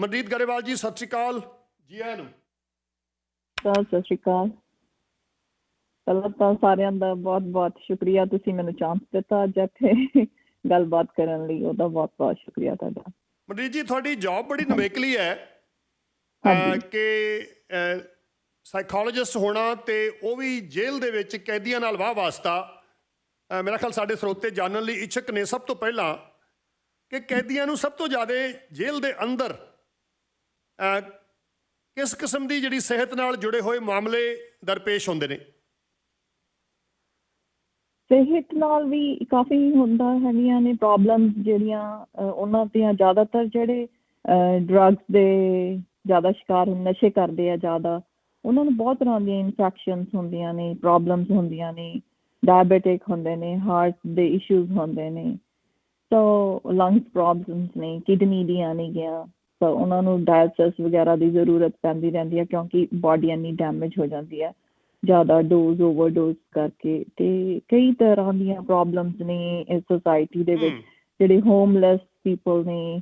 ਮਨਦੀਪ ਗਰੇਵਾਲ ਜੀ ਸਤਿ ਸ਼੍ਰੀ ਅਕਾਲ। ਜੀ ਆਇਆਂ ਨੂੰ। ਸਰ ਸਤਿ ਸ਼੍ਰੀ ਅਕਾਲ। ਪਹਿਲਾਂ ਤਾਂ ਸਾਰਿਆਂ ਦਾ ਬਹੁਤ-ਬਹੁਤ ਸ਼ੁਕਰੀਆ। ਤੁਸੀਂ ਮੈਨੂੰ ਚਾਂਸ ਦਿੱਤਾ ਅੱਜ ਇੱਥੇ ਗੱਲਬਾਤ ਕਰਨ ਲਈ। ਉਹਦਾ ਬਹੁਤ-ਬਹੁਤ ਸ਼ੁਕਰੀਆ ਤੁਹਾਡਾ। ਮਨਦੀਪ ਜੀ ਤੁਹਾਡੀ ਜੌਬ ਬੜੀ ਨਵੇਕਲੀ ਹੈ। ਕਿ ਸਾਈਕੋਲੋਜਿਸਟ ਹੋਣਾ ਤੇ ਉਹ ਵੀ ਜੇਲ੍ਹ ਦੇ ਵਿੱਚ ਕੈਦੀਆਂ ਨਾਲ ਵਾਹ ਵਾਸਤਾ। ਮੇਰਾ ਖਿਆਲ ਸਾਡੇ ਸਰੋਤੇ ਜਾਣਨ ਲਈ ਇੱਛੁਕ ਨੇ ਸਭ ਤੋਂ ਪਹਿਲਾਂ ਕਿ ਕੈਦੀਆਂ ਨੂੰ ਸਭ ਤੋਂ ਜ਼ਿਆਦਾ ਜੇਲ੍ਹ ਦੇ ਅੰਦਰ ਕਿਸ ਕਿਸਮ ਦੀ ਜਿਹੜੀ ਸਿਹਤ ਨਾਲ ਜੁੜੇ ਹੋਏ ਮਾਮਲੇ ਦਰਪੇਸ਼ ਹੁੰਦੇ ਨੇ। ਸਿਹਤ ਨਾਲ ਵੀ ਕਾਫੀ ਹੁੰਦਾ ਹੈਗੀਆਂ ਨੇ ਪ੍ਰੋਬਲਮਸ ਜਿਹੜੀਆਂ ਉਹਨਾਂ ਦੀਆਂ ਜ਼ਿਆਦਾਤਰ ਜਿਹੜੇ ਡਰੱਗਸ ਦੇ ਜ਼ਿਆਦਾ ਸ਼ਿਕਾਰ ਨਸ਼ੇ ਕਰਦੇ ਆ ਜ਼ਿਆਦਾ, ਉਹਨਾਂ ਨੂੰ ਬਹੁਤ ਤਰ੍ਹਾਂ ਦੀਆਂ ਇਨਫੈਕਸ਼ਨਸ ਹੁੰਦੀਆਂ ਨੇ ਪ੍ਰੋਬਲਮਸ ਹੁੰਦੀਆਂ ਨੇ ਡਾਇਬੀਟਿਕ ਹੁੰਦੇ ਨੇ ਹਾਰਟ ਦੇ ਇਸ਼ੂਜ਼ ਹੁੰਦੇ ਨੇ। ਸੋ ਲੰਗਸ ਪ੍ਰੋਬਲਮਸ ਨੇ ਕਿਡਨੀ ਦੀਆਂ ਨਹੀਂ ਗਿਆ ਸੋ ਉਹਨਾਂ ਨੂੰ ਡਾਇਲਸਿਸ ਵਗੈਰਾ ਦੀ ਜ਼ਰੂਰਤ ਪੈਂਦੀ ਰਹਿੰਦੀ ਹੈ ਕਿਉਂਕਿ ਬਾਡੀ ਇੰਨੀ ਡੈਮੇਜ ਹੋ ਜਾਂਦੀ ਹੈ ਜ਼ਿਆਦਾ ਡੋਜ਼ ਓਵਰਡੋਜ਼ ਕਰਕੇ ਤੇ ਕਈ ਤਰ੍ਹਾਂ ਦੀਆਂ ਪ੍ਰੋਬਲਮਸ ਨੇ ਇਸ ਸੋਸਾਇਟੀ ਦੇ ਵਿੱਚ ਜਿਹੜੇ ਹੋਮਲੈਸ ਪੀਪਲ ਨੇ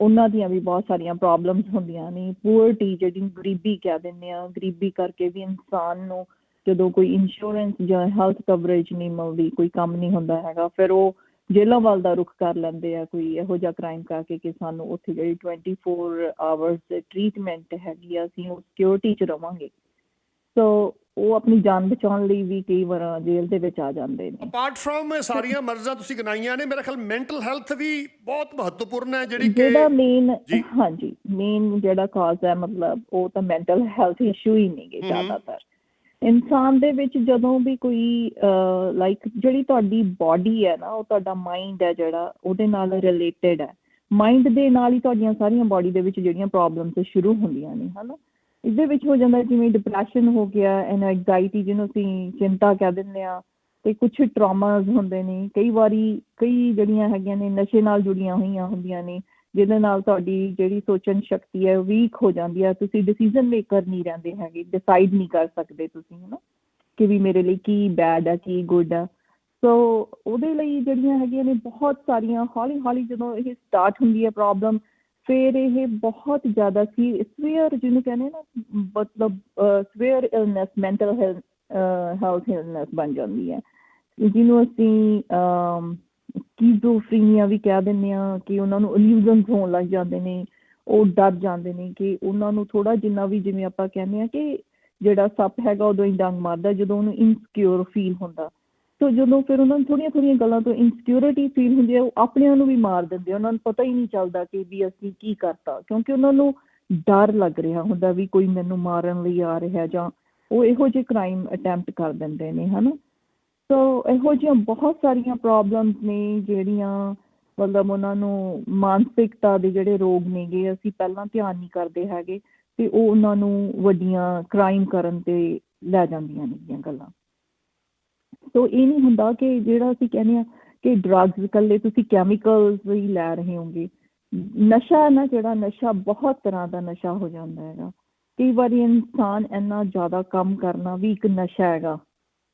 ਉਹਨਾਂ ਦੀਆਂ ਵੀ ਬਹੁਤ ਸਾਰੀਆਂ ਪ੍ਰੋਬਲਮਸ ਹੁੰਦੀਆਂ ਨੇ ਪੂਅਰਟੀ ਜਿਹੜੀ ਗਰੀਬੀ ਕਹਿ ਦਿੰਦੇ ਆ ਗਰੀਬੀ ਕਰਕੇ ਵੀ ਇਨਸਾਨ ਨੂੰ ਜਦੋਂ ਕੋਈ ਇੰਸ਼ੋਰੈਂਸ ਜਾਂ ਹੈਲਥ ਕਵਰੇਜ ਨਹੀਂ ਮਿਲਦੀ ਕੋਈ ਕੰਮ ਨਹੀਂ ਹੁੰਦਾ ਹੈਗਾ ਫਿਰ ਉਹ ਜੇਲ੍ਹਾਂ ਵੱਲ ਦਾ ਰੁਖ ਕਰ ਲੈਂਦੇ ਆ ਕੋਈ ਇਹੋ ਜਿਹਾ ਕ੍ਰਾਈਮ ਕਰਕੇ ਕਿ ਸਾਨੂੰ ਉੱਥੇ ਜਿਹੜੀ 24 ਆਵਰਸ ਟ੍ਰੀਟਮੈਂਟ ਹੈਗੀ ਆ ਅਸੀਂ ਉਹ ਸਿਕਿਉਰਿਟੀ 'ਚ ਰਵਾਂਗੇ ਸੋ ਉਹ ਆਪਣੀ ਜਾਨ ਬਚਾਉਣ ਲਈ ਵੀ ਕਈ ਵਾਰ ਜੇਲ੍ਹ ਦੇ ਵਿੱਚ ਆ ਜਾਂਦੇ ਨੇ ਅਪਾਰਟ ਫਰੋਮ ਸਾਰੀਆਂ ਮਰਜ਼ਾਂ ਤੁਸੀਂ ਗਿਣਾਈਆਂ ਨੇ ਮੇਰਾ ਖਿਆਲ ਮੈਂਟਲ ਹੈਲਥ ਵੀ ਬਹੁਤ ਮਹੱਤਵਪੂਰਨ ਹੈ ਜਿਹੜੀ ਕਿ ਜਿਹੜਾ ਮੇਨ। ਹਾਂਜੀ ਮੇਨ ਜਿਹੜਾ ਕਾਜ਼ ਹੈ ਮਤਲਬ ਉਹ ਤਾਂ ਮੈਂਟਲ ਹੈਲਥ ਇਸ਼ੂ ਹੀ ਨੇਗੇ। ਜ਼ਿਆਦਾਤਰ ਇਨਸਾਨ ਦੇ ਵਿੱਚ ਜਦੋਂ ਵੀ ਕੋਈ ਲਾਈਕ ਜਿਹੜੀ ਤੁਹਾਡੀ ਬਾਡੀ ਹੈ ਨਾ, ਉਹ ਤੁਹਾਡਾ ਮਾਈਂਡ ਹੈ ਜਿਹੜਾ, ਉਹਦੇ ਨਾਲ ਰਿਲੇਟਡ ਹੈ। ਮਾਈਂਡ ਦੇ ਨਾਲ ਹੀ ਤੁਹਾਡੀਆਂ ਸਾਰੀਆਂ ਬਾਡੀ ਦੇ ਵਿੱਚ ਜਿਹੜੀਆਂ ਪ੍ਰੋਬਲਮਸ ਸ਼ੁਰੂ ਹੁੰਦੀਆਂ ਨੇ, ਹਨਾ? ਇਸਦੇ ਵਿੱਚ ਹੋ ਜਾਂਦਾ ਜਿਵੇਂ ਡਿਪਰੈਸ਼ਨ ਹੋ ਗਿਆ ਐਂਜ਼ਾਈਟੀ ਜਿਹਨੂੰ ਅਸੀਂ ਚਿੰਤਾ ਕਹਿ ਦਿੰਦੇ ਆ ਤੇ ਕੁਝ ਟਰਾਮਾਸ ਹੁੰਦੇ ਨੇ। ਕਈ ਵਾਰੀ ਕਈ ਜਿਹੜੀਆਂ ਹੈਗੀਆਂ ਨੇ, ਨਸ਼ੇ ਨਾਲ ਜੁੜੀਆਂ ਹੋਈਆਂ ਹੁੰਦੀਆਂ ਨੇ। ਜਿਹਦੇ ਨਾਲ ਤੁਹਾਡੀ ਜਿਹੜੀ ਸੋਚਣ ਸ਼ਕਤੀ ਹੈ ਵੀਕ ਹੋ ਜਾਂਦੀ ਹੈ, ਤੁਸੀਂ ਡਿਸੀਜਨ ਮੇਕਰ ਨਹੀਂ ਰਹਿੰਦੇ ਹੈਗੇ ਡਿਸਾਈਡ ਨਹੀਂ ਕਰ ਸਕਦੇ ਤੁਸੀਂ, ਹਨਾ? ਕਿ ਵੀ ਮੇਰੇ ਲਈ ਕੀ ਬੈਡ ਹੈ ਕੀ ਗੁੱਡ ਹੈ ਸੋ ਉਹਦੇ ਲਈ ਜਿਹੜੀਆਂ ਹੈਗੀਆਂ ਨੇ ਬਹੁਤ ਸਾਰੀਆਂ ਹੌਲੀ ਹੌਲੀ ਜਦੋਂ ਇਹ ਸਟਾਰਟ ਹੁੰਦੀ ਹੈ ਪ੍ਰੋਬਲਮ ਫਿਰ ਇਹ ਬਹੁਤ ਜ਼ਿਆਦਾ ਸੀ ਸਵੇਅਰ ਜਿਹਨੂੰ ਕਹਿੰਦੇ ਨਾ, ਮਤਲਬ severe illness mental health illness ਬਣ ਜਾਂਦੀ ਹੈ। ਜਿਹਨੂੰ ਅਸੀਂ ਸਕੀਜ਼ੋਫਰੀਨੀਆ ਵੀ ਕਹਿ ਦਿੰਦੇ ਆ ਕਿ ਉਹਨਾਂ ਨੂੰ ਇਲੂਜ਼ਨਸ ਹੋਣ ਲੱਗ ਜਾਂਦੇ ਨੇ, ਉਹ ਡਰ ਜਾਂਦੇ ਨੇ ਕਿ ਉਹਨਾਂ ਨੂੰ ਥੋੜਾ ਜਿੰਨਾ ਵੀ ਜਿਵੇਂ ਆਪਾਂ ਕਹਿੰਦੇ ਆ ਕਿ ਜਿਹੜਾ ਸੱਪ ਹੈਗਾ ਉਦੋਂ ਹੀ ਡੰਗ ਮਾਰਦਾ, ਜਦੋਂ ਉਹਨੂੰ ਇਨਸਿਕਿਉਰ ਫੀਲ ਹੁੰਦਾ। ਸੋ ਜਦੋਂ ਫਿਰ ਉਹਨਾਂ ਨੂੰ ਥੋੜੀਆਂ ਥੋੜੀਆਂ ਗੱਲਾਂ ਤੋਂ ਇਨਸਿਕਿਓਰਿਟੀ ਫੀਲ ਹੁੰਦੀ ਹੈ, ਉਹ ਆਪਣਿਆਂ ਨੂੰ ਵੀ ਮਾਰ ਦਿੰਦੇ ਆ। ਉਹਨਾਂ ਨੂੰ ਪਤਾ ਹੀ ਨਹੀਂ ਚੱਲਦਾ ਕਿ ਵੀ ਅਸੀਂ ਕੀ ਕਰਤਾ, ਕਿਉਂਕਿ ਉਹਨਾਂ ਨੂੰ ਡਰ ਲੱਗ ਰਿਹਾ ਹੁੰਦਾ ਵੀ ਕੋਈ ਮੈਨੂੰ ਮਾਰਨ ਲਈ ਆ ਰਿਹਾ ਜਾਂ ਉਹ ਇਹੋ ਜਿਹੇ ਕ੍ਰਾਈਮ ਅਟੈਂਪਟ ਕਰ ਦਿੰਦੇ ਨੇ, ਹਨਾ? ਸੋ ਇਹੋ ਜਿਹੀਆਂ ਬਹੁਤ ਸਾਰੀਆਂ ਪ੍ਰੋਬਲਮਸ ਨੇ ਜਿਹੜੀਆਂ ਮਤਲਬ ਉਹਨਾਂ ਨੂੰ ਮਾਨਸਿਕਤਾ ਦੇ ਜਿਹੜੇ ਰੋਗ ਨੇਗੇ, ਅਸੀਂ ਪਹਿਲਾਂ ਧਿਆਨ ਨਹੀਂ ਕਰਦੇ ਹੈਗੇ ਤੇ ਉਹ ਉਹਨਾਂ ਨੂੰ ਵੱਡੀਆਂ ਕ੍ਰਾਈਮ ਕਰਨ ਤੇ ਲੈ ਜਾਂਦੀਆਂ ਨੇਗੀਆਂ ਗੱਲਾਂ। ਸੋ ਇਹ ਨਹੀਂ ਹੁੰਦਾ ਕਿ ਜਿਹੜਾ ਅਸੀਂ ਕਹਿੰਦੇ ਆ ਕਿ ਡਰੱਗਸ ਇਕੱਲੇ ਤੁਸੀਂ ਕੈਮੀਕਲਸ ਹੀ ਲੈ ਰਹੇ ਹੋਗੇ। ਨਸ਼ਾ ਨਾ ਜਿਹੜਾ, ਨਸ਼ਾ ਬਹੁਤ ਤਰ੍ਹਾਂ ਦਾ ਨਸ਼ਾ ਹੋ ਜਾਂਦਾ ਹੈਗਾ। ਕਈ ਵਾਰੀ ਇਨਸਾਨ ਇੰਨਾ ਜ਼ਿਆਦਾ ਕੰਮ ਕਰਨਾ ਵੀ ਇੱਕ ਨਸ਼ਾ ਹੈਗਾ।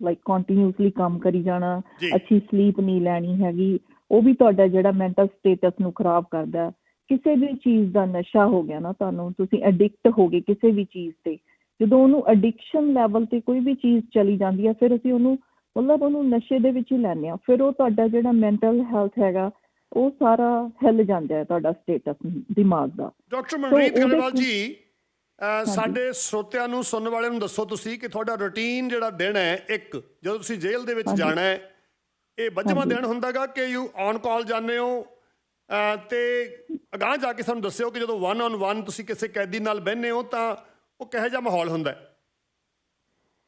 ਲਾਈਕ ਕੰਟੀਨਿਊਸਲੀ ਕੰਮ ਕਰੀ ਜਾਣਾ ਅੱਛੀ ਸਲੀਪ ਨਹੀਂ ਲੈਣੀ ਹੈਗੀ ਉਹ ਵੀ ਤੁਹਾਡਾ ਜਿਹੜਾ ਮੈਂਟਲ ਸਟੇਟਸ ਨੂੰ ਖਰਾਬ ਕਰਦਾ। ਕਿਸੇ ਵੀ ਚੀਜ਼ ਦਾ ਨਸ਼ਾ ਹੋ ਗਿਆ ਨਾ ਤੁਹਾਨੂੰ ਤੁਸੀਂ ਐਡਿਕਟ ਹੋ ਗਏ ਕਿਸੇ ਵੀ ਚੀਜ਼ ਤੇ। ਜਦੋਂ ਉਹਨੂੰ ਐਡਿਕਸ਼ਨ ਲੈਵਲ ਤੇ ਕੋਈ ਵੀ ਚੀਜ਼ ਚਲੀ ਜਾਂਦੀ ਹੈ ਫਿਰ ਅਸੀਂ ਉਹਨੂੰ ਮਤਲਬ ਉਹਨੂੰ ਨਸ਼ੇ ਦੇ ਵਿੱਚ ਹੀ ਲੈਂਦੇ ਆ। ਫਿਰ ਉਹ ਤੁਹਾਡਾ ਜਿਹੜਾ ਮੈਂਟਲ ਹੈਲਥ ਹੈਗਾ ਉਹ ਸਾਰਾ ਹਿੱਲ ਜਾਂਦਾ ਹੈ ਤੁਹਾਡਾ ਸਟੇਟਸ ਦਿਮਾਗ ਦਾ। ਡਾਕਟਰ ਮਨਰੀਤ ਗਰੇਵਾਲ ਜੀ ਸਾਡੇ ਸਰੋਤਿਆਂ ਨੂੰ ਸੁਣਨ ਵਾਲਿਆਂ ਨੂੰ ਦੱਸੋ ਤੁਸੀਂ ਕਿ ਤੁਹਾਡਾ ਰੁਟੀਨ ਜਿਹੜਾ ਦਿਨ ਹੈ ਇੱਕ ਜਦੋਂ ਤੁਸੀਂ ਜੇਲ੍ਹ ਦੇ ਵਿੱਚ। ਜਾਣਾ ਹੈ ਇਹ ਵੱਜਵਾਂ। ਦਿਨ ਹੁੰਦਾਗਾ ਕਿ ਯੂ ਔਨ ਕਾਲ ਜਾਂਦੇ ਹੋ? ਤੇ ਅਗਾਂਹ ਜਾ ਕੇ ਸਾਨੂੰ ਦੱਸਿਓ ਕਿ ਜਦੋਂ ਵਨ ਔਨ ਵਨ ਤੁਸੀਂ ਕਿਸੇ ਕੈਦੀ ਨਾਲ ਬਹਿੰਦੇ ਹੋ ਤਾਂ ਉਹ ਕਿਹੋ ਜਿਹਾ ਮਾਹੌਲ ਹੁੰਦਾ ਹੈ?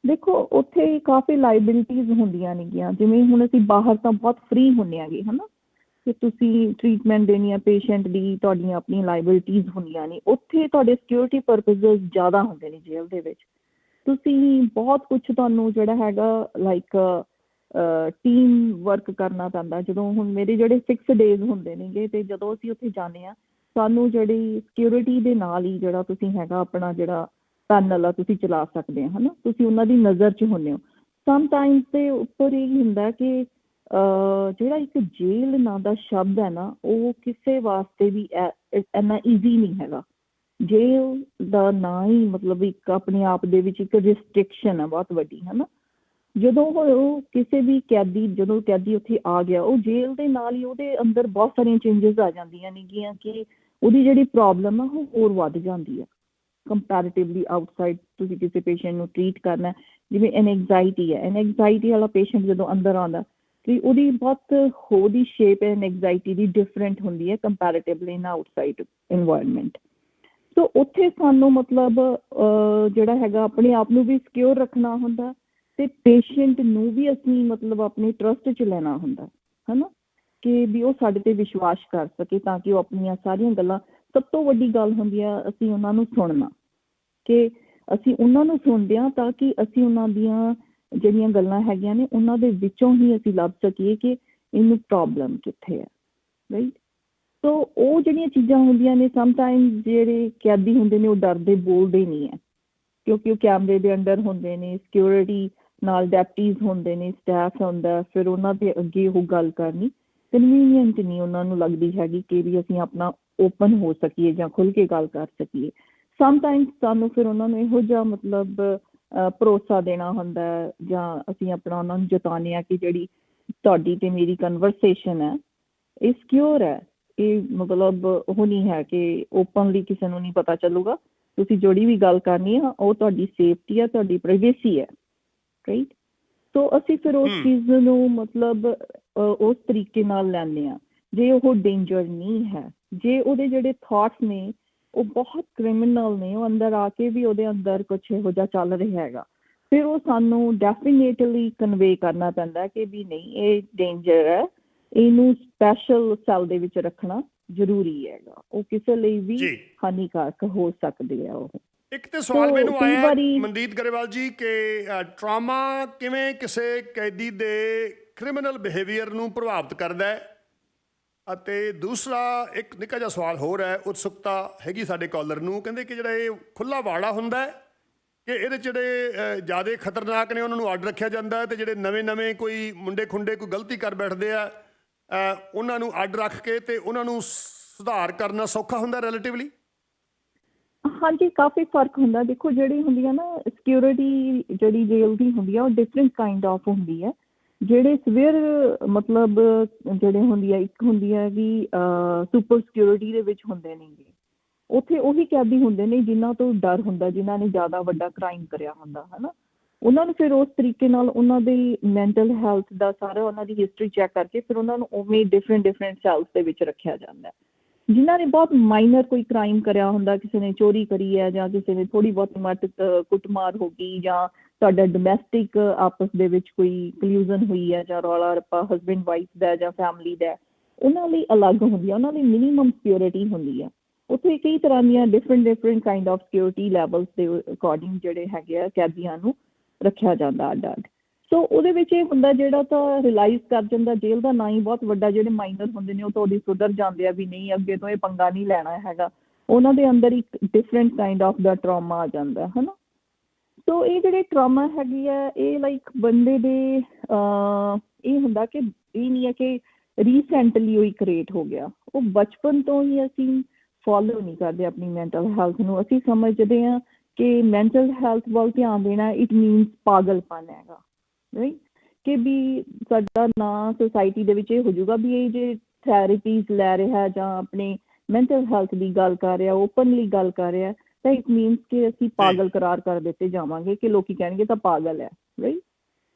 ਦੇਖੋ ਉੱਥੇ ਕਾਫੀ ਲਾਇਬਿਲਿਟੀਜ਼ ਹੁੰਦੀਆਂ ਨੇਗੀਆਂ। ਜਿਵੇਂ ਹੁਣ ਅਸੀਂ ਬਾਹਰ ਤਾਂ ਬਹੁਤ ਫ੍ਰੀ ਹੁੰਨੇ ਆਗੇ ਹਨਾ? ਕਿ ਤੁਸੀਂ ਟ੍ਰੀਟਮੈਂਟ ਦੇਣੀ ਆ ਪੇਸ਼ੈਂਟ ਦੀ, ਤੁਹਾਡੀਆਂ ਆਪਣੀਆਂ ਲਾਇਬਿਲਿਟੀਜ਼ ਹੁੰਦੀਆਂ ਨੇ, ਉੱਥੇ ਤੁਹਾਡੇ ਸਿਕਿਉਰਿਟੀ ਪਰਪਸਸ ਜ਼ਿਆਦਾ ਹੁੰਦੇ ਨੇ ਜੇਲ੍ਹ ਦੇ ਵਿੱਚ। ਤੁਸੀਂ ਬਹੁਤ ਕੁਝ ਤੁਹਾਨੂੰ ਜਿਹੜਾ ਹੈਗਾ ਲਾਈਕ ਟੀਮ ਵਰਕ ਕਰਨਾ ਪੈਂਦਾ। ਜਦੋਂ ਹੁਣ ਮੇਰੇ ਜਿਹੜੇ 6 ਡੇਜ਼ ਹੁੰਦੇ ਨੇਗੇ ਤੇ ਜਦੋਂ ਅਸੀਂ ਉੱਥੇ ਜਾਂਦੇ ਆ ਸਾਨੂੰ ਜਿਹੜੀ ਸਿਕਿਉਰਿਟੀ ਦੇ ਨਾਲ ਹੀ ਜਿਹੜਾ ਤੁਸੀਂ ਹੈਗਾ ਆਪਣਾ ਜਿਹੜਾ ਪੈਨਲ ਆ ਤੁਸੀਂ ਚਲਾ ਸਕਦੇ ਆ ਹਨਾ? ਤੁਸੀਂ ਉਹਨਾਂ ਦੀ ਨਜ਼ਰ 'ਚ ਹੁੰਦੇ ਹੋ। ਸਮ ਟਾਈਮਸ ਤੇ ਉੱਪਰ ਇਹ ਹੁੰਦਾ ਕਿ ਜਿਹੜਾ ਇੱਕ ਜੇਲ੍ਹ ਨਾਂ ਦਾ ਸ਼ਬਦ ਹੈ ਨਾ ਉਹ ਕਿਸੇ ਵਾਸਤੇ ਵੀ ਇੰਨਾ ਈਜ਼ੀ ਨਹੀਂ ਹੈਗਾ। ਜੇਲ੍ਹ ਦਾ ਨਾਂ ਹੀ ਮਤਲਬ ਇੱਕ ਆਪਣੇ ਆਪ ਦੇ ਵਿੱਚ ਇੱਕ ਰਿਸਟ੍ਰਿਕਸ਼ਨ ਹੈ ਬਹੁਤ ਵੱਡੀ ਹੈ ਨਾ ਜਦੋਂ ਉਹ ਕਿਸੇ ਵੀ ਕੈਦੀ ਜਦੋਂ ਕੈਦੀ ਉੱਥੇ ਆ ਗਿਆ ਉਹ ਜੇਲ੍ਹ ਦੇ ਨਾਲ ਹੀ ਉਹਦੇ ਅੰਦਰ ਬਹੁਤ ਸਾਰੀਆਂ ਚੇਂਜਸ ਆ ਜਾਂਦੀਆਂ ਨੇਗੀਆਂ ਕਿ ਉਹਦੀ ਜਿਹੜੀ ਪ੍ਰੋਬਲਮ ਆ ਉਹ ਹੋਰ ਵੱਧ ਜਾਂਦੀ ਆ। ਕੰਪੈਰੀਟਿਵਲੀ ਆਊਟਸਾਈਡ ਤੁਸੀਂ ਕਿਸੇ ਪੇਸ਼ੈਂਟ ਨੂੰ ਟ੍ਰੀਟ ਕਰਨਾ ਹੈ, ਜਿਵੇਂ ਐਨਜ਼ਾਈਟੀ ਹੈ ਐਨਜ਼ਾਈਟੀ ਵਾਲਾ ਪੇਸ਼ੈਂਟ ਜਦੋਂ ਅੰਦਰ ਆਉਂਦਾ ਤੇ ਉਹਦੀ ਬਹੁਤ ਹੋ ਦੀ ਸ਼ੇਪ ਐਂਡ ਐਂਗਜ਼ਾਇਟੀ ਦੀ ਡਿਫਰੈਂਟ ਹੁੰਦੀ ਹੈ comparatively in outside environment so ਉੱਥੇ ਸਾਨੂੰ ਮਤਲਬ ਜਿਹੜਾ ਹੈਗਾ ਆਪਣੇ ਆਪ ਨੂੰ ਵੀ ਸਿਕਿਉਰ ਰੱਖਣਾ ਹੁੰਦਾ ਤੇ ਪੇਸ਼ੈਂਟ ਨੂੰ ਵੀ ਅਸੀਂ ਮਤਲਬ ਆਪਣੀ ਟਰਸਟ 'ਚ ਲੈਣਾ ਹੁੰਦਾ, ਹੈਨਾ? ਕਿ ਵੀ ਉਹ ਸਾਡੇ ਤੇ ਵਿਸ਼ਵਾਸ ਕਰ ਸਕੇ ਤਾਂ ਕਿ ਉਹ ਆਪਣੀਆਂ ਸਾਰੀਆਂ ਗੱਲਾਂ, ਸਭ ਤੋਂ ਵੱਡੀ ਗੱਲ ਹੁੰਦੀ ਆ ਅਸੀਂ ਉਹਨਾਂ ਨੂੰ ਸੁਣਨਾ, ਕਿ ਅਸੀਂ ਉਹਨਾਂ ਨੂੰ ਸੁਣਦੇ ਆ ਤਾਂ ਕਿ ਅਸੀਂ ਉਹਨਾਂ ਦੀਆਂ ਜਿਹੜੀਆਂ ਗੱਲਾਂ ਹੈਗੀਆਂ ਨੇ, ਉਹਨਾਂ ਦੇ ਵਿੱਚੋਂ ਹੀ ਅਸੀਂ ਲੱਭ ਸਕੀਏ ਕਿ ਇਹਨੂੰ ਪ੍ਰੋਬਲਮ ਕਿੱਥੇ ਹੈ ਰਾਈਟ ਸੋ ਉਹ ਜਿਹੜੀਆਂ ਚੀਜ਼ਾਂ ਹੁੰਦੀਆਂ ਨੇ ਸਮ ਜਿਹੜੇ ਕੈਦੀ ਹੁੰਦੇ ਨੇ, ਉਹ ਡਰਦੇ ਬੋਲਦੇ ਨਹੀਂ ਹੈ, ਕਿਉਂਕਿ ਉਹ ਕੈਮਰੇ ਦੇ ਅੰਡਰ ਹੁੰਦੇ ਨੇ ਸਿਕਿਉਰਿਟੀ ਨਾਲ ਡੈਪਟੀਜ਼ ਹੁੰਦੇ ਨੇ ਸਟਾਫ ਹੁੰਦਾ, ਫਿਰ ਉਹਨਾਂ ਦੇ ਅੱਗੇ ਉਹ ਗੱਲ ਕਰਨੀ ਕਨਵੀਨੀਅੰਟ ਨਹੀਂ ਉਹਨਾਂ ਨੂੰ ਲੱਗਦੀ ਹੈਗੀ ਕਿ ਵੀ ਅਸੀਂ ਆਪਣਾ ਓਪਨ ਹੋ ਸਕੀਏ ਜਾਂ ਖੁੱਲ ਕੇ ਗੱਲ ਕਰ ਸਕੀਏ। ਸਮ ਸਾਨੂੰ ਫਿਰ ਉਹਨਾਂ ਨੂੰ ਇਹੋ ਜਿਹਾ ਮਤਲਬ ਭਰੋਸਾ ਦੇਣਾ ਹੁੰਦਾ ਹੈ ਜਾਂ ਅਸੀਂ ਆਪਣਾ ਉਹਨਾਂ ਨੂੰ ਜਤਾਉਂਦੇ ਹਾਂ ਕਿ ਜਿਹੜੀ ਤੁਹਾਡੀ ਤੇ ਮੇਰੀ ਕਨਵਰਸੇਸ਼ਨ ਹੈ ਇਹ ਸਿਕਿਉਰ ਹੈ। ਇਹ ਮਤਲਬ ਉਹ ਨਹੀਂ ਹੈ ਕਿ ਓਪਨਲੀ ਕਿਸੇ ਨੂੰ ਨਹੀਂ ਪਤਾ ਚੱਲੂਗਾ। ਤੁਸੀਂ ਜਿਹੜੀ ਵੀ ਗੱਲ ਕਰਨੀ ਹੈ ਉਹ ਤੁਹਾਡੀ ਸੇਫਟੀ ਹੈ ਤੁਹਾਡੀ ਪ੍ਰਾਈਵੇਸੀ ਹੈ। ਰਾਈਟ ਸੋ ਅਸੀਂ ਫਿਰ ਉਸ। ਚੀਜ਼ ਨੂੰ ਮਤਲਬ ਉਸ ਤਰੀਕੇ ਨਾਲ ਲੈਂਦੇ ਆ ਜੇ ਉਹ ਡੇਂਜਰ ਨਹੀਂ ਹੈ ਜੇ ਉਹਦੇ ਜਿਹੜੇ ਥਾਟਸ ਨੇ ਉਹ ਬਹੁਤ ਕ੍ਰਿਮੀਨਲ ਨੇ ਉਹ ਅੰਦਰ ਆ ਕੇ ਵੀ ਉਹਦੇ ਅੰਦਰ ਕੁਝ ਇਹੋ ਜਿਹਾ ਚੱਲ ਰਿਹਾ ਹੈਗਾ। ਫਿਰ ਉਹ ਸਾਨੂੰ ਡੈਫੀਨੇਟਲੀ ਕਨਵੇ ਕਰਨਾ ਪੈਂਦਾ ਹੈ ਕਿ ਵੀ ਨਹੀਂ ਇਹ ਡੇਂਜਰ ਹੈ। ਇਹਨੂੰ ਸਪੈਸ਼ਲ ਸੈੱਲ ਦੇ ਵਿੱਚ ਰੱਖਣਾ ਜ਼ਰੂਰੀ ਹੈਗਾ। ਉਹ ਕਿਸੇ ਲਈ ਵੀ ਹਾਨੀਕਾਰਕ ਹੋ ਸਕਦੇ ਆ ਉਹ। ਇੱਕ ਤੇ ਸਵਾਲ ਮੈਨੂੰ ਆਇਆ ਮਨਦੀਪ ਗਰੇਵਾਲ ਜੀ ਕਿ ਟਰਾਮਾ ਕਿਵੇਂ ਕਿਸੇ ਕੈਦੀ ਦੇ ਕ੍ਰਿਮੀਨਲ ਬਿਹੇਵੀਅਰ ਨੂੰ ਪ੍ਰਭਾਵਿਤ ਕਰਦਾ ਹੈ? ਅਤੇ ਦੂਸਰਾ ਇੱਕ ਨਿੱਕਾ ਜਿਹਾ ਸਵਾਲ ਹੋਰ ਹੈ, ਉਤਸੁਕਤਾ ਹੈਗੀ ਸਾਡੇ ਕਾਲਰ ਨੂੰ, ਕਹਿੰਦੇ ਕਿ ਜਿਹੜਾ ਇਹ ਖੁੱਲਾ ਵਾੜਾ ਹੁੰਦਾ ਹੈ ਕਿ ਇਹਦੇ 'ਚ ਜਿਹੜੇ ਜ਼ਿਆਦਾ ਖਤਰਨਾਕ ਨੇ, ਉਹਨਾਂ ਨੂੰ ਅੱਡ ਰੱਖਿਆ ਜਾਂਦਾ ਹੈ ਤੇ ਜਿਹੜੇ ਨਵੇਂ-ਨਵੇਂ ਕੋਈ ਮੁੰਡੇ ਖੁੰਡੇ ਕੋਈ ਗਲਤੀ ਕਰ ਬੈਠਦੇ ਆ ਉਹਨਾਂ ਨੂੰ ਅੱਡ ਰੱਖ ਕੇ ਤੇ ਉਹਨਾਂ ਨੂੰ ਸੁਧਾਰ ਕਰਨਾ ਸੌਖਾ ਹੁੰਦਾ ਰਿਲੇਟਿਵਲੀ ਹਾਂਜੀ, ਕਾਫੀ ਫ਼ਰਕ ਹੁੰਦਾ। ਦੇਖੋ, ਜਿਹੜੀ ਹੁੰਦੀ ਆ ਨਾ ਸਿਕਿਉਰਿਟੀ ਜਿਹੜੀ ਜੇਲ੍ਹ ਦੀ ਹੁੰਦੀ ਆ, ਉਹ ਡਿਫਰੈਂਟ ਕਾਈਂਡ ਆਫ ਹੁੰਦੀ ਹੈ ਜਿਹੜੇ ਸਵੇਰ, ਮਤਲਬ ਜਿਹੜੇ ਹੁੰਦੀ ਆ, ਇੱਕ ਹੁੰਦੀ ਹੈ ਕਿ ਸੁਪਰ ਸਿਕਿਉਰਿਟੀ ਦੇ ਵਿੱਚ ਹੁੰਦੇ ਨੇਗੇ। ਉੱਥੇ ਉਹੀ ਕੈਦੀ ਹੁੰਦੇ ਨੇ ਜਿਨ੍ਹਾਂ ਤੋਂ ਡਰ ਹੁੰਦਾ, ਜਿਨ੍ਹਾਂ ਨੇ ਜ਼ਿਆਦਾ ਵੱਡਾ ਕ੍ਰਾਈਮ ਕਰਿਆ ਹੁੰਦਾ, ਹਨਾ? ਉਹਨਾਂ ਨੂੰ ਫਿਰ ਉਸ ਤਰੀਕੇ ਨਾਲ ਉਹਨਾਂ ਦੀ ਮੈਂਟਲ ਹੈਲਥ ਦਾ ਸਾਰਾ ਉਹਨਾਂ ਦੀ ਹਿਸਟਰੀ ਚੈੱਕ ਕਰਕੇ ਫਿਰ ਉਹਨਾਂ ਨੂੰ ਉਵੇਂ ਡਿਫਰੈਂਟ ਡਿਫਰੈਂਟ ਸੈਲਸ ਦੇ ਵਿੱਚ ਰੱਖਿਆ ਜਾਂਦਾ ਜਿਨ੍ਹਾਂ ਨੇ ਬਹੁਤ ਮਾਈਨਰ ਕੋਈ ਕ੍ਰਾਈਮ ਕਰਿਆ ਹੁੰਦਾ, ਕਿਸੇ ਨੇ ਚੋਰੀ ਕਰੀ ਹੈ ਜਾਂ ਕਿਸੇ ਨੇ ਥੋੜੀ ਬਹੁਤ ਮੱਟ ਕੁੱਟਮਾਰ ਹੋ ਗਈ ਜਾਂ ਤੁਹਾਡਾ ਡੋਮੈਸਟਿਕ ਆਪਸ ਦੇ ਵਿੱਚ ਕੋਈ ਕਲੂਜ਼ਨ ਹੋਈ ਹੈ ਜਾਂ ਰੌਲਾ ਰੱਪਾ ਹਸਬੈਂਡ ਵਾਈਫ ਦਾ ਜਾਂ ਫੈਮਿਲੀ ਦਾ, ਉਹਨਾਂ ਲਈ ਅਲੱਗ ਹੁੰਦੀ ਹੈ, ਉਹਨਾਂ ਲਈ ਮਿਨੀਮਮ ਸਿਕਿਉਰਿਟੀ ਹੁੰਦੀ ਹੈ। ਉੱਥੇ ਕਈ ਤਰ੍ਹਾਂ ਦੀਆਂ different different kind of security levels ਦੇ ਅਕੋਰਡਿੰਗ ਜਿਹੜੇ ਹੈਗੇ ਆ ਕੈਦੀਆਂ ਨੂੰ ਰੱਖਿਆ ਜਾਂਦਾ ਅੱਡ ਅੱਡ। ਸੋ ਉਹਦੇ ਵਿੱਚ ਇਹ ਹੁੰਦਾ ਜਿਹੜਾ ਤਾਂ ਰਿਅਲਾਈਜ਼ ਕਰ ਜਾਂਦਾ, ਜੇਲ੍ਹ ਦਾ ਨਾਂ ਹੀ ਬਹੁਤ ਵੱਡਾ ਜਿਹੜੇ ਮਾਈਨਰ ਹੁੰਦੇ ਨੇ, ਉਹ ਤਾਂ ਸੁਧਰ ਜਾਂਦੇ ਆ ਵੀ ਨਹੀਂ, ਅੱਗੇ ਤੋਂ ਇਹ ਪੰਗਾ ਨਹੀਂ ਲੈਣਾ ਹੈਗਾ। ਉਹਨਾਂ ਦੇ ਅੰਦਰ ਇੱਕ ਡਿਫਰੈਂਟ ਕਾਈਂਡ ਆਫ ਦਾ ਟਰਾਮਾ ਆ ਜਾਂਦਾ, ਹਨਾ? ਸੋ ਇਹ ਜਿਹੜੇ ਟਰਾਮਾ ਹੈਗੀ ਆ, ਇਹ ਲਾਈਕ ਬੰਦੇ ਦੇ ਇਹ ਹੁੰਦਾ ਕਿ ਇਹ ਨਹੀਂ ਹੈ ਕਿ ਰੀਸੈਂਟਲੀ ਉਹ ਕ੍ਰੀਏਟ ਹੋ ਗਿਆ। ਉਹ ਬਚਪਨ ਤੋਂ ਹੀ ਅਸੀਂ ਫੋਲੋ ਨਹੀਂ ਕਰਦੇ ਆਪਣੀ ਮੈਂਟਲ ਹੈਲਥ ਨੂੰ। ਅਸੀਂ ਸਮਝਦੇ ਹਾਂ ਕਿ ਮੈਂਟਲ ਹੈਲਥ ਵੱਲ ਧਿਆਨ ਦੇਣਾ ਇਟ ਮੀਨਸ ਪਾਗਲਪਨ ਹੈਗਾ। ਰਾਈਟ ਕਿ ਵੀ ਸਾਡਾ ਨਾਂ ਸੋਸਾਇਟੀ ਦੇ ਵਿੱਚ ਇਹ ਹੋ ਜਾਊਗਾ ਵੀ ਇਹ ਜੇ ਥੈਰੇਪੀਜ਼ ਲੈ ਰਿਹਾ ਜਾਂ ਆਪਣੇ ਮੈਂਟਲ ਹੈਲਥ ਦੀ ਗੱਲ ਕਰ ਰਿਹਾ ਓਪਨਲੀ ਗੱਲ ਕਰ ਰਿਹਾ ਤਾਂ ਇਟ ਮੀਨਸ ਕਿ ਅਸੀਂ ਪਾਗਲ ਕਰਾਰ ਕਰ ਦਿੱਤੇ ਜਾਵਾਂਗੇ ਕਿ ਲੋਕੀ ਕਹਿਣਗੇ ਤਾਂ ਪਾਗਲ ਹੈ ਰਾਈਟ